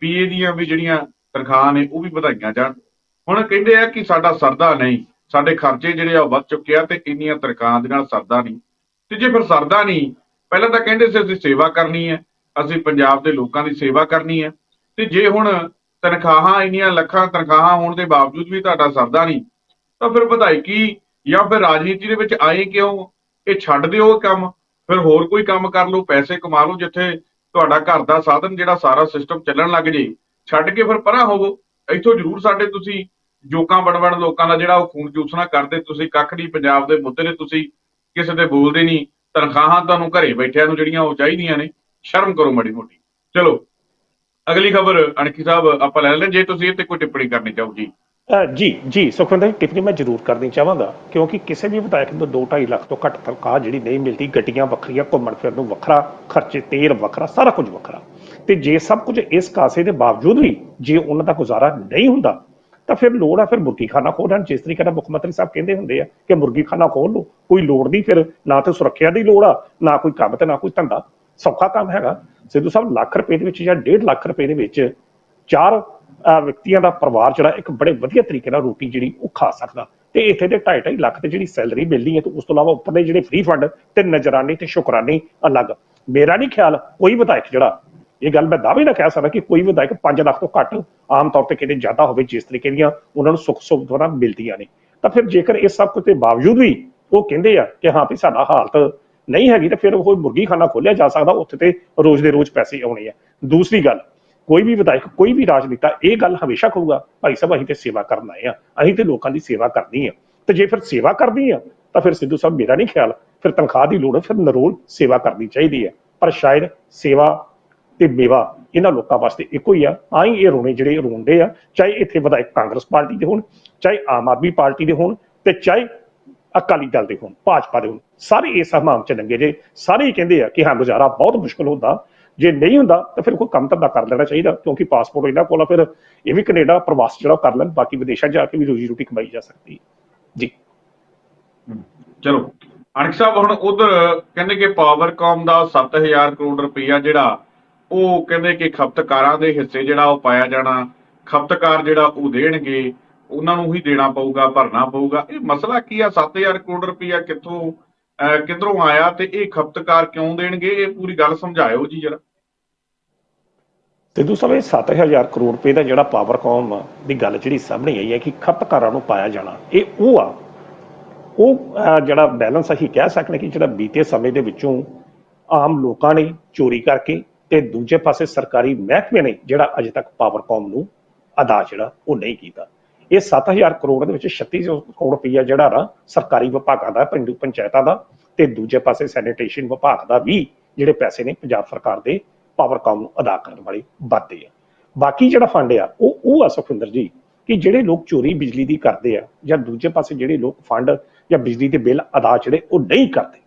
ਪੀਏ ਦੀਆਂ ਵੀ ਜਿਹੜੀਆਂ ਤਨਖਾਹਾਂ ਨੇ ਉਹ ਵੀ ਵਧਾਈਆਂ ਜਾਣ। ਹੁਣ ਕਹਿੰਦੇ ਆ ਕਿ ਸਾਡਾ ਸਰਦਾ ਨਹੀਂ, ਸਾਡੇ ਖਰਚੇ ਜਿਹੜੇ ਆ ਉਹ ਵੱਧ ਚੁੱਕੇ ਆ ਤੇ ਇੰਨੀਆਂ ਤਨਖਾਹਾਂ ਦੇ ਨਾਲ ਸਰਦਾ ਨਹੀਂ। ਤੇ ਜੇ ਫਿਰ ਸਰਦਾ ਨਹੀਂ, ਪਹਿਲਾਂ ਤਾਂ ਕਹਿੰਦੇ ਸੀ ਅਸੀਂ ਸੇਵਾ ਕਰਨੀ ਹੈ, ਅਸੀਂ ਪੰਜਾਬ ਦੇ ਲੋਕਾਂ ਦੀ ਸੇਵਾ ਕਰਨੀ ਹੈ। ਤੇ ਜੇ ਹੁਣ ਤਨਖਾਹਾਂ ਇੰਨੀਆਂ ਲੱਖਾਂ ਤਨਖਾਹਾਂ ਹੋਣ ਦੇ ਬਾਵਜੂਦ ਵੀ ਤੁਹਾਡਾ ਸਰਦਾ ਨਹੀਂ, ਤਾਂ ਫਿਰ ਵਿਧਾਇਕੀ ਜਾਂ ਫਿਰ ਰਾਜਨੀਤੀ ਦੇ ਵਿੱਚ ਆਏ ਕਿਉਂ? ਇਹ ਛੱਡ ਦਿਓ ਕੰਮ। ਫਿਰ ਹੋਰ ਕੋਈ ਕੰਮ ਕਰ ਲਓ, ਪੈਸੇ ਕਮਾ ਲਓ ਜਿੱਥੇ ਤੁਹਾਡਾ ਘਰ ਦਾ ਸਾਧਨ ਜਿਹੜਾ ਸਾਰਾ ਸਿਸਟਮ ਚੱਲਣ ਲੱਗ ਜੇ। ਛੱਡ ਕੇ ਫਿਰ ਪਰਾਂ ਹੋਵੋ। ਇੱਥੋਂ ਜ਼ਰੂਰ ਸਾਡੇ ਤੁਸੀਂ ਜੋਕਾਂ ਬੜਬੜ ਲੋਕਾਂ ਦਾ ਜਿਹੜਾ ਉਹ ਖੂਨ ਚੂਸਣਾ ਕਰਦੇ, ਤੁਸੀਂ ਕੱਖ ਨਹੀਂ ਪੰਜਾਬ ਦੇ ਮੁੱਦੇ ਨੇ ਤੁਸੀਂ ਕਿਸੇ ਦੇ ਬੋਲਦੇ ਨਹੀਂ ਤਨਖਾਹਾਂ ਤੁਹਾਨੂੰ ਘਰੇ ਬੈਠਿਆਂ ਨੂੰ ਜਿਹੜੀਆਂ ਉਹ ਚਾਹੀਦੀਆਂ ਨੇ, ਸ਼ਰਮ ਕਰੋ ਮੜੀ ਮੋਟੀ। ਚਲੋ, ਅਗਲੀ ਖਬਰ ਅਣਖੀ ਸਾਹਿਬ ਆਪਾਂ ਲੈ ਲੈਂਦੇ ਜੇ ਤੁਸੀਂ ਇਹ ਤੇ ਕੋਈ ਟਿੱਪਣੀ ਕਰਨੀ ਚਾਹੋ ਜੀ। ਅ, ਜੀ ਜੀ ਸੁਖਵਿੰਦਰ ਜੀ ਟਿੱਪਣੀ ਮੈਂ ਜ਼ਰੂਰ ਕਰਨੀ ਚਾਹਾਂਗਾ ਕਿਉਂਕਿ ਕਿਸੇ ਵੀ ਵਿਧਾਇਕ ਨੂੰ 2.5 ਲੱਖ ਤੋਂ ਘੱਟ ਤਨਖਾਹ ਜਿਹੜੀ ਨਹੀਂ ਮਿਲਦੀ ਗੱਡੀਆਂ ਵੱਖਰੀਆਂ ਘੁੰਮਣ ਫਿਰਨ ਨੂੰ ਵੱਖਰਾ ਖਰਚੇ ਤੇਲ ਵੱਖਰਾ ਸਾਰਾ ਕੁਝ ਵੱਖਰਾ। ਤੇ ਜੇ ਸਭ ਕੁਝ ਇਸ ਕਾਸੇ ਦੇ ਬਾਵਜੂਦ ਵੀ ਜੇ ਉਹਨਾਂ ਦਾ ਗੁਜ਼ਾਰਾ ਨਹੀਂ ਹੁੰਦਾ ਤਾਂ ਫਿਰ ਲੋੜ ਆ ਫਿਰ ਮੁਰਗੀ ਖਾਨਾ ਖੋਲਣ। ਜਿਸ ਤਰੀਕੇ ਨਾਲ ਮੁੱਖ ਮੰਤਰੀ ਸਾਹਿਬ ਕਹਿੰਦੇ ਹੁੰਦੇ ਆ ਕਿ ਮੁਰਗੀ ਖਾਨਾ ਖੋਲ ਲਓ ਕੋਈ ਲੋੜ ਨਹੀਂ ਫਿਰ ਨਾ ਤੇ ਸੁਰੱਖਿਆ ਦੀ ਲੋੜ ਆ ਨਾ ਕੋਈ ਕੰਮ ਤੇ ਨਾ ਕੋਈ ਧੰਦਾ। ਸੌਖਾ ਕੰਮ ਹੈਗਾ। ਸਿੱਧੂ ਸਾਹਿਬ ਲੱਖ ਰੁਪਏ ਦੇ ਵਿੱਚ ਜਾਂ 1.5 ਲੱਖ ਰੁਪਏ ਦੇ ਵਿੱਚ ਚਾਰ ਵਿਅਕਤੀਆਂ ਦਾ ਪਰਿਵਾਰ ਜਿਹੜਾ ਇੱਕ ਬੜੇ ਵਧੀਆ ਤਰੀਕੇ ਨਾਲ ਰੋਟੀ ਜਿਹੜੀ ਉਹ ਖਾ ਸਕਦਾ। ਤੇ ਇੱਥੇ ਦੇ 2.5 ਲੱਖ ਤੇ ਜਿਹੜੀ ਸੈਲਰੀ ਮਿਲਣੀ ਹੈ ਤੇ ਉਸ ਤੋਂ ਇਲਾਵਾ ਉੱਪਰ ਜਿਹੜੇ ਫ੍ਰੀ ਫੰਡ ਤੇ ਨਜ਼ਰਾਨੇ ਤੇ ਸ਼ੁਕਰਾਨੇ ਅਲੱਗ। ਮੇਰਾ ਨਹੀਂ ਖਿਆਲ ਕੋਈ ਵਿਧਾਇਕ ਜਿਹੜਾ, ਇਹ ਗੱਲ ਮੈਂ ਦਾਅਵੇ ਨਾਲ ਕਹਿ ਸਕਦਾ ਕਿ ਕੋਈ ਵਿਧਾਇਕ 5 ਲੱਖ ਤੋਂ ਘੱਟ ਆਮ ਤੌਰ ਤੇ ਕਿਤੇ ਜ਼ਿਆਦਾ ਹੋਵੇ ਜਿਸ ਤਰੀਕੇ ਦੀਆਂ ਉਹਨਾਂ ਨੂੰ ਸੁੱਖ ਸੁਵਿਧਾਵਾਂ ਮਿਲਦੀਆਂ ਨੇ। ਤਾਂ ਫਿਰ ਜੇਕਰ ਇਹ ਸਭ ਕੁਝ ਦੇ ਬਾਵਜੂਦ ਵੀ ਉਹ ਕਹਿੰਦੇ ਆ ਕਿ ਹਾਂ ਵੀ ਸਾਡਾ ਹਾਲਤ ਨਹੀਂ ਹੈਗੀ ਤਾਂ ਫਿਰ ਉਹ ਮੁਰਗੀ ਖਾਨਾ ਖੋਲਿਆ ਜਾ ਸਕਦਾ, ਉੱਥੇ ਤੇ ਰੋਜ਼ ਦੇ ਰੋਜ਼ ਪੈਸੇ ਆਉਣੇ ਆ। ਦੂਸਰੀ ਗੱਲ ਕੋਈ ਵੀ ਵਿਧਾਇਕ, ਕੋਈ ਵੀ ਰਾਜਨੇਤਾ ਇਹ ਗੱਲ ਹਮੇਸ਼ਾ ਕਹੂਗਾ, ਭਾਈ ਸਾਹਿਬ, ਅਸੀਂ ਤੇ ਸੇਵਾ ਕਰਨ ਆਏ ਆ ਅਸੀਂ ਤੇ ਲੋਕਾਂ ਦੀ ਸੇਵਾ ਕਰਨੀ ਆ ਤੇ ਜੇ ਫਿਰ ਸੇਵਾ ਕਰਨੀ ਆ ਤਾਂ ਫਿਰ ਸਿੱਧੂ ਸਾਹਿਬ, ਮੇਰਾ ਨਹੀਂ ਖਿਆਲ, ਫਿਰ ਤਨਖਾਹ ਦੀ ਲੋੜ ਹੈ, ਫਿਰ ਨਰੋਲ ਸੇਵਾ ਕਰਨੀ ਚਾਹੀਦੀ ਹੈ। ਪਰ ਸ਼ਾਇਦ ਸੇਵਾ ਤੇ ਮੇਵਾ ਇਹਨਾਂ ਲੋਕਾਂ ਵਾਸਤੇ ਇੱਕੋ ਹੀ ਆ। ਆਈ ਇਹ ਰੋਣੇ ਜਿਹੜੇ ਰੋਂਦੇ ਆ, ਚਾਹੇ ਇੱਥੇ ਵਿਧਾਇਕ ਕਾਂਗਰਸ ਪਾਰਟੀ ਦੇ ਹੋਣ, ਚਾਹੇ ਆਮ ਆਦਮੀ ਪਾਰਟੀ ਦੇ ਹੋਣ ਤੇ ਚਾਹੇ ਅਕਾਲੀ ਦਲ ਦੇ ਹੋਣ, ਭਾਜਪਾ ਦੇ ਹੋਣ, ਸਾਰੇ ਇਸ ਹਮਾਮ ਚ ਲੰਗੇ ਜੇ। ਸਾਰੇ ਹੀ ਕਹਿੰਦੇ ਆ ਕਿ ਹਾਂ, ਗੁਜ਼ਾਰਾ ਬਹੁਤ ਮੁਸ਼ਕਲ ਹੁੰਦਾ। ਜੇ ਨਹੀਂ ਹੁੰਦਾ ਤਾਂ ਫਿਰ ਕੋਈ ਕੰਮ ਧੰਦਾ ਕਰ ਲੈਣਾ ਚਾਹੀਦਾ ਕਿਉਂਕਿ ਪਾਸਪੋਰਟ ਇਹਨਾਂ ਕੋਲ ਫਿਰ ਇਹ ਵੀ ਕੈਨੇਡਾ ਪ੍ਰਵਾਸ ਜਿਹੜਾ ਕਰ ਲੈਣ ਬਾਕੀ ਵਿਦੇਸ਼ਾਂ ਜਾ ਕੇ ਵੀ ਰੋਜੀ ਰੋਟੀ ਕਮਾਈ ਜਾ ਸਕਦੀ ਹੈ। ਜੀ। ਚਲੋ। ਅਣਖ ਸਾਹਿਬ ਹੁਣ ਉਧਰ ਕਹਿੰਦੇ ਕਿ ਪਾਵਰਕਾਮ ਦਾ 7000 ਕਰੋੜ ਰੁਪਈਆ ਜਿਹੜਾ ਉਹ ਕਹਿੰਦੇ ਕਿ ਖਪਤਕਾਰਾਂ ਦੇ ਹਿੱਸੇ ਜਿਹੜਾ ਉਹ ਪਾਇਆ ਜਾਣਾ ਖਪਤਕਾਰ ਜਿਹੜਾ ਉਹ ਦੇਣਗੇ ਉਹਨਾਂ ਨੂੰ ਹੀ ਦੇਣਾ ਪਊਗਾ ਭਰਨਾ ਪਊਗਾ। ਇਹ ਮਸਲਾ ਕੀ ਆ? 7000 ਕਰੋੜ ਰੁਪਈਆ ਕਿੱਥੋਂ ਅਹ, ਕਿੱਧਰੋਂ ਆਇਆ ਤੇ ਇਹ ਖਪਤਕਾਰ ਕਿਉਂ ਦੇਣਗੇ? ਇਹ ਪੂਰੀ ਗੱਲ ਸਮਝਾਇਓ ਜੀ ਜਰਾ। ਸਿੱਧੂ ਸਾਹਿਬ ਇਹ 7000 ਕਰੋੜ ਰੁਪਏ ਦਾ ਜਿਹੜਾ ਪਾਵਰਕਾਮ ਦੀ ਗੱਲ ਜਿਹੜੀ ਸਾਹਮਣੇ ਆਈ ਹੈ ਕਿ ਖਪਤਕਾਰਾਂ ਨੂੰ ਪਾਇਆ ਜਾਣਾ, ਇਹ ਉਹ ਆ। ਉਹ ਜਿਹੜਾ ਬੈਲੈਂਸ ਅਸੀਂ ਕਹਿ ਸਕਦੇ ਕਿ ਜਿਹੜਾ ਬੀਤੇ ਸਮੇਂ ਦੇ ਵਿੱਚੋਂ ਆਮ ਲੋਕਾਂ ਨੇ ਚੋਰੀ ਕਰਕੇ ਤੇ ਦੂਜੇ ਪਾਸੇ ਸਰਕਾਰੀ ਮਹਿਕਮੇ ਨੇ ਜਿਹੜਾ ਅਜੇ ਤੱਕ ਪਾਵਰਕਾਮ ਨੂੰ ਅਦਾ ਜਿਹੜਾ, ਉਹ ਨਹੀਂ ਕੀਤਾ। ਇਹ 7000 ਕਰੋੜ ਦੇ ਵਿੱਚ 3600 ਕਰੋੜ ਰੁਪਈਆ ਜਿਹੜਾ ਨਾ ਸਰਕਾਰੀ ਵਿਭਾਗਾਂ ਦਾ, ਪਿੰਡੂ ਪੰਚਾਇਤਾਂ ਦਾ ਤੇ ਦੂਜੇ ਪਾਸੇ ਸੈਨੀਟੇਸ਼ਨ ਵਿਭਾਗ ਦਾ ਵੀ ਜਿਹੜੇ ਪੈਸੇ ਨੇ ਪੰਜਾਬ ਸਰਕਾਰ ਦੇ ਪਾਵਰਕਾਮ ਨੂੰ ਅਦਾ ਕਰਨ ਵਾਲੇ ਵੱਧਦੇ ਆ ਬਾਕੀ ਜਿਹੜਾ ਫੰਡ ਆ, ਉਹ ਉਹ ਆ ਸੁਖਿੰਦਰ ਜੀ, ਕਿ ਜਿਹੜੇ ਲੋਕ ਚੋਰੀ ਬਿਜਲੀ ਦੀ ਕਰਦੇ ਆ, ਜਾਂ ਦੂਜੇ ਪਾਸੇ ਜਿਹੜੇ ਲੋਕ ਫੰਡ ਜਾਂ ਬਿਜਲੀ ਦੇ ਬਿੱਲ ਅਦਾ ਜਿਹੜੇ ਉਹ ਨਹੀਂ ਕਰਦੇ,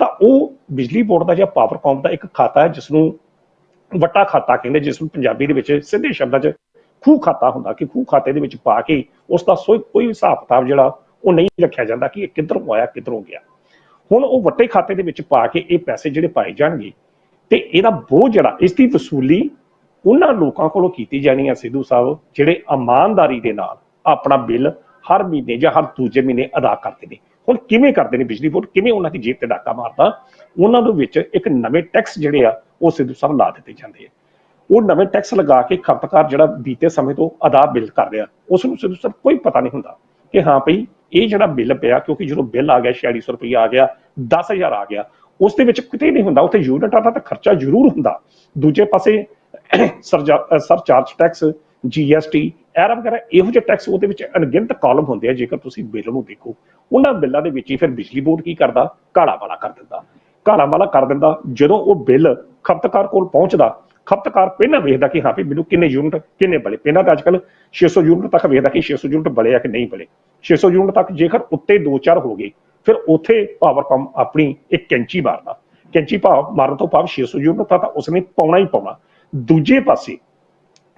ਤਾਂ ਉਹ ਬਿਜਲੀ ਬੋਰਡ ਦਾ ਜਾਂ ਪਾਵਰਕਾਮ ਦਾ ਇੱਕ ਖਾਤਾ ਹੈ ਜਿਸ ਨੂੰ ਵੱਟਾ ਖਾਤਾ ਕਹਿੰਦੇ ਜਿਸ ਨੂੰ ਪੰਜਾਬੀ ਦੇ ਵਿੱਚ ਸਿੱਧੇ ਸ਼ਬਦਾਂ 'ਚ ਖੂਹ ਖਾਤਾ ਹੁੰਦਾ ਕਿ ਖੂਹ ਖਾਤੇ ਦੇ ਵਿੱਚ ਪਾ ਕੇ ਉਸ ਦਾ ਕੋਈ ਹਿਸਾਬ ਕਿਤਾਬ ਜਿਹੜਾ ਉਹ ਨਹੀਂ ਰੱਖਿਆ ਜਾਂਦਾ ਕਿ ਇਹ ਕਿੱਧਰੋਂ ਆਇਆ, ਕਿੱਧਰੋਂ ਗਿਆ। ਹੁਣ ਉਹ ਵੱਟੇ ਖਾਤੇ ਦੇ ਵਿੱਚ ਪਾ ਕੇ ਇਹ ਪੈਸੇ ਜਿਹੜੇ ਪਾਏ ਜਾਣਗੇ ਤੇ ਇਹਦਾ ਬੋਝ ਜਿਹੜਾ, ਇਸ ਦੀ ਵਸੂਲੀ ਉਹਨਾਂ ਲੋਕਾਂ ਕੋਲੋਂ ਕੀਤੀ ਜਾਣੀ ਹੈ ਸਿੱਧੂ ਸਾਹਿਬ, ਜਿਹੜੇ ਇਮਾਨਦਾਰੀ ਦੇ ਨਾਲ ਆਪਣਾ ਬਿੱਲ ਹਰ ਮਹੀਨੇ ਜਾਂ ਹਰ ਦੂਜੇ ਮਹੀਨੇ ਅਦਾ ਕਰਦੇ ਨੇ। ਹੁਣ ਕਿਵੇਂ ਕਰਦੇ ਨੇ ਬਿਜਲੀ ਬੋਰਡ? ਕਿਵੇਂ ਉਹਨਾਂ ਦੀ ਜੇਬ ਤੇ ਡਾਕਾ ਮਾਰਦਾ? ਉਹਨਾਂ ਦੇ ਵਿੱਚ ਇੱਕ ਨਵੇਂ ਟੈਕਸ ਜਿਹੜੇ ਆ, ਉਹ ਸਿੱਧੂ ਸਾਹਿਬ ਲਾ ਦਿੱਤੇ ਜਾਂਦੇ ਆ। ਉਹ ਨਵੇਂ ਟੈਕਸ ਲਗਾ ਕੇ ਖਪਤਕਾਰ ਜਿਹੜਾ ਬੀਤੇ ਸਮੇਂ ਤੋਂ ਅਦਾ ਬਿੱਲ ਕਰ ਰਿਹਾ, ਉਸ ਨੂੰ ਸਿੱਧੂ ਸਾਹਿਬ ਕੋਈ ਪਤਾ ਨਹੀਂ ਹੁੰਦਾ ਕਿ ਹਾਂ ਭਈ ਇਹ ਜਿਹੜਾ ਬਿੱਲ ਪਿਆ, ਕਿਉਂਕਿ ਜਦੋਂ ਬਿੱਲ ਆ ਗਿਆ 4600 ਰੁਪਏ ਆ ਗਿਆ 10000 ਆ ਗਿਆ ਉਸ ਦੇ ਵਿੱਚ ਕਿਤੇ ਨਹੀਂ ਹੁੰਦਾ। ਉੱਥੇ ਯੂਨਿਟਾਂ ਦਾ ਤਾਂ ਖਰਚਾ ਜ਼ਰੂਰ ਹੁੰਦਾ। ਦੂਜੇ ਪਾਸੇ ਸਰਚਾਰਜ ਟੈਕਸ ਜੀਐਸਟੀ ਐਰ ਵਗੈਰਾ, ਇਹੋ ਜਿਹੇ ਟੈਕਸ ਉਹਦੇ ਵਿੱਚ ਅਣਗਿਣਤ ਕਾਲਮ ਹੁੰਦੇ ਆ, ਜੇਕਰ ਤੁਸੀਂ ਬਿੱਲ ਨੂੰ ਦੇਖੋ। ਉਹਨਾਂ ਬਿੱਲਾਂ ਦੇ ਵਿੱਚ ਹੀ ਫਿਰ ਬਿਜਲੀ ਬੋਰਡ ਕੀ ਕਰਦਾ? ਕਾਲਾ ਵਾਲਾ ਕਰ ਦਿੰਦਾ। ਕਾਲਾ ਵਾਲਾ ਕਰ ਦਿੰਦਾ। ਜਦੋਂ ਉਹ ਬਿੱਲ ਖਪਤਕਾਰ ਕੋਲ ਪਹੁੰਚਦਾ, ਖਪਤਕਾਰ ਪਹਿਲਾਂ ਵੇਖਦਾ ਕਿ ਹਾਂ ਵੀ ਮੈਨੂੰ ਕਿੰਨੇ ਯੂਨਿਟ ਕਿੰਨੇ ਬਲੇ। ਪਹਿਲਾਂ ਤਾਂ ਅੱਜਕੱਲ 600 ਯੂਨਿਟ ਤੱਕ ਵੇਖਦਾ ਕਿ 600 ਯੂਨਿਟ ਬਲੇ ਆ ਕਿ ਨਹੀਂ ਬਲੇ। 600 ਯੂਨਿਟ ਤੱਕ ਜੇਕਰ ਉੱਤੇ 2-4 ਹੋ ਗਏ ਫਿਰ ਉੱਥੇ ਪੰਪ ਆਪਣੀ ਇੱਕ ਕੈਂਚੀ ਮਾਰਦਾ। ਕੈਂਚੀ ਭਾਵ ਮਾਰਨ ਤੋਂ ਭਾਵ 600 ਯੂਨਿਟ ਤਾਂ ਉਸਨੇ ਪਾਉਣਾ ਹੀ ਪਾਉਣਾ। ਦੂਜੇ ਪਾਸੇ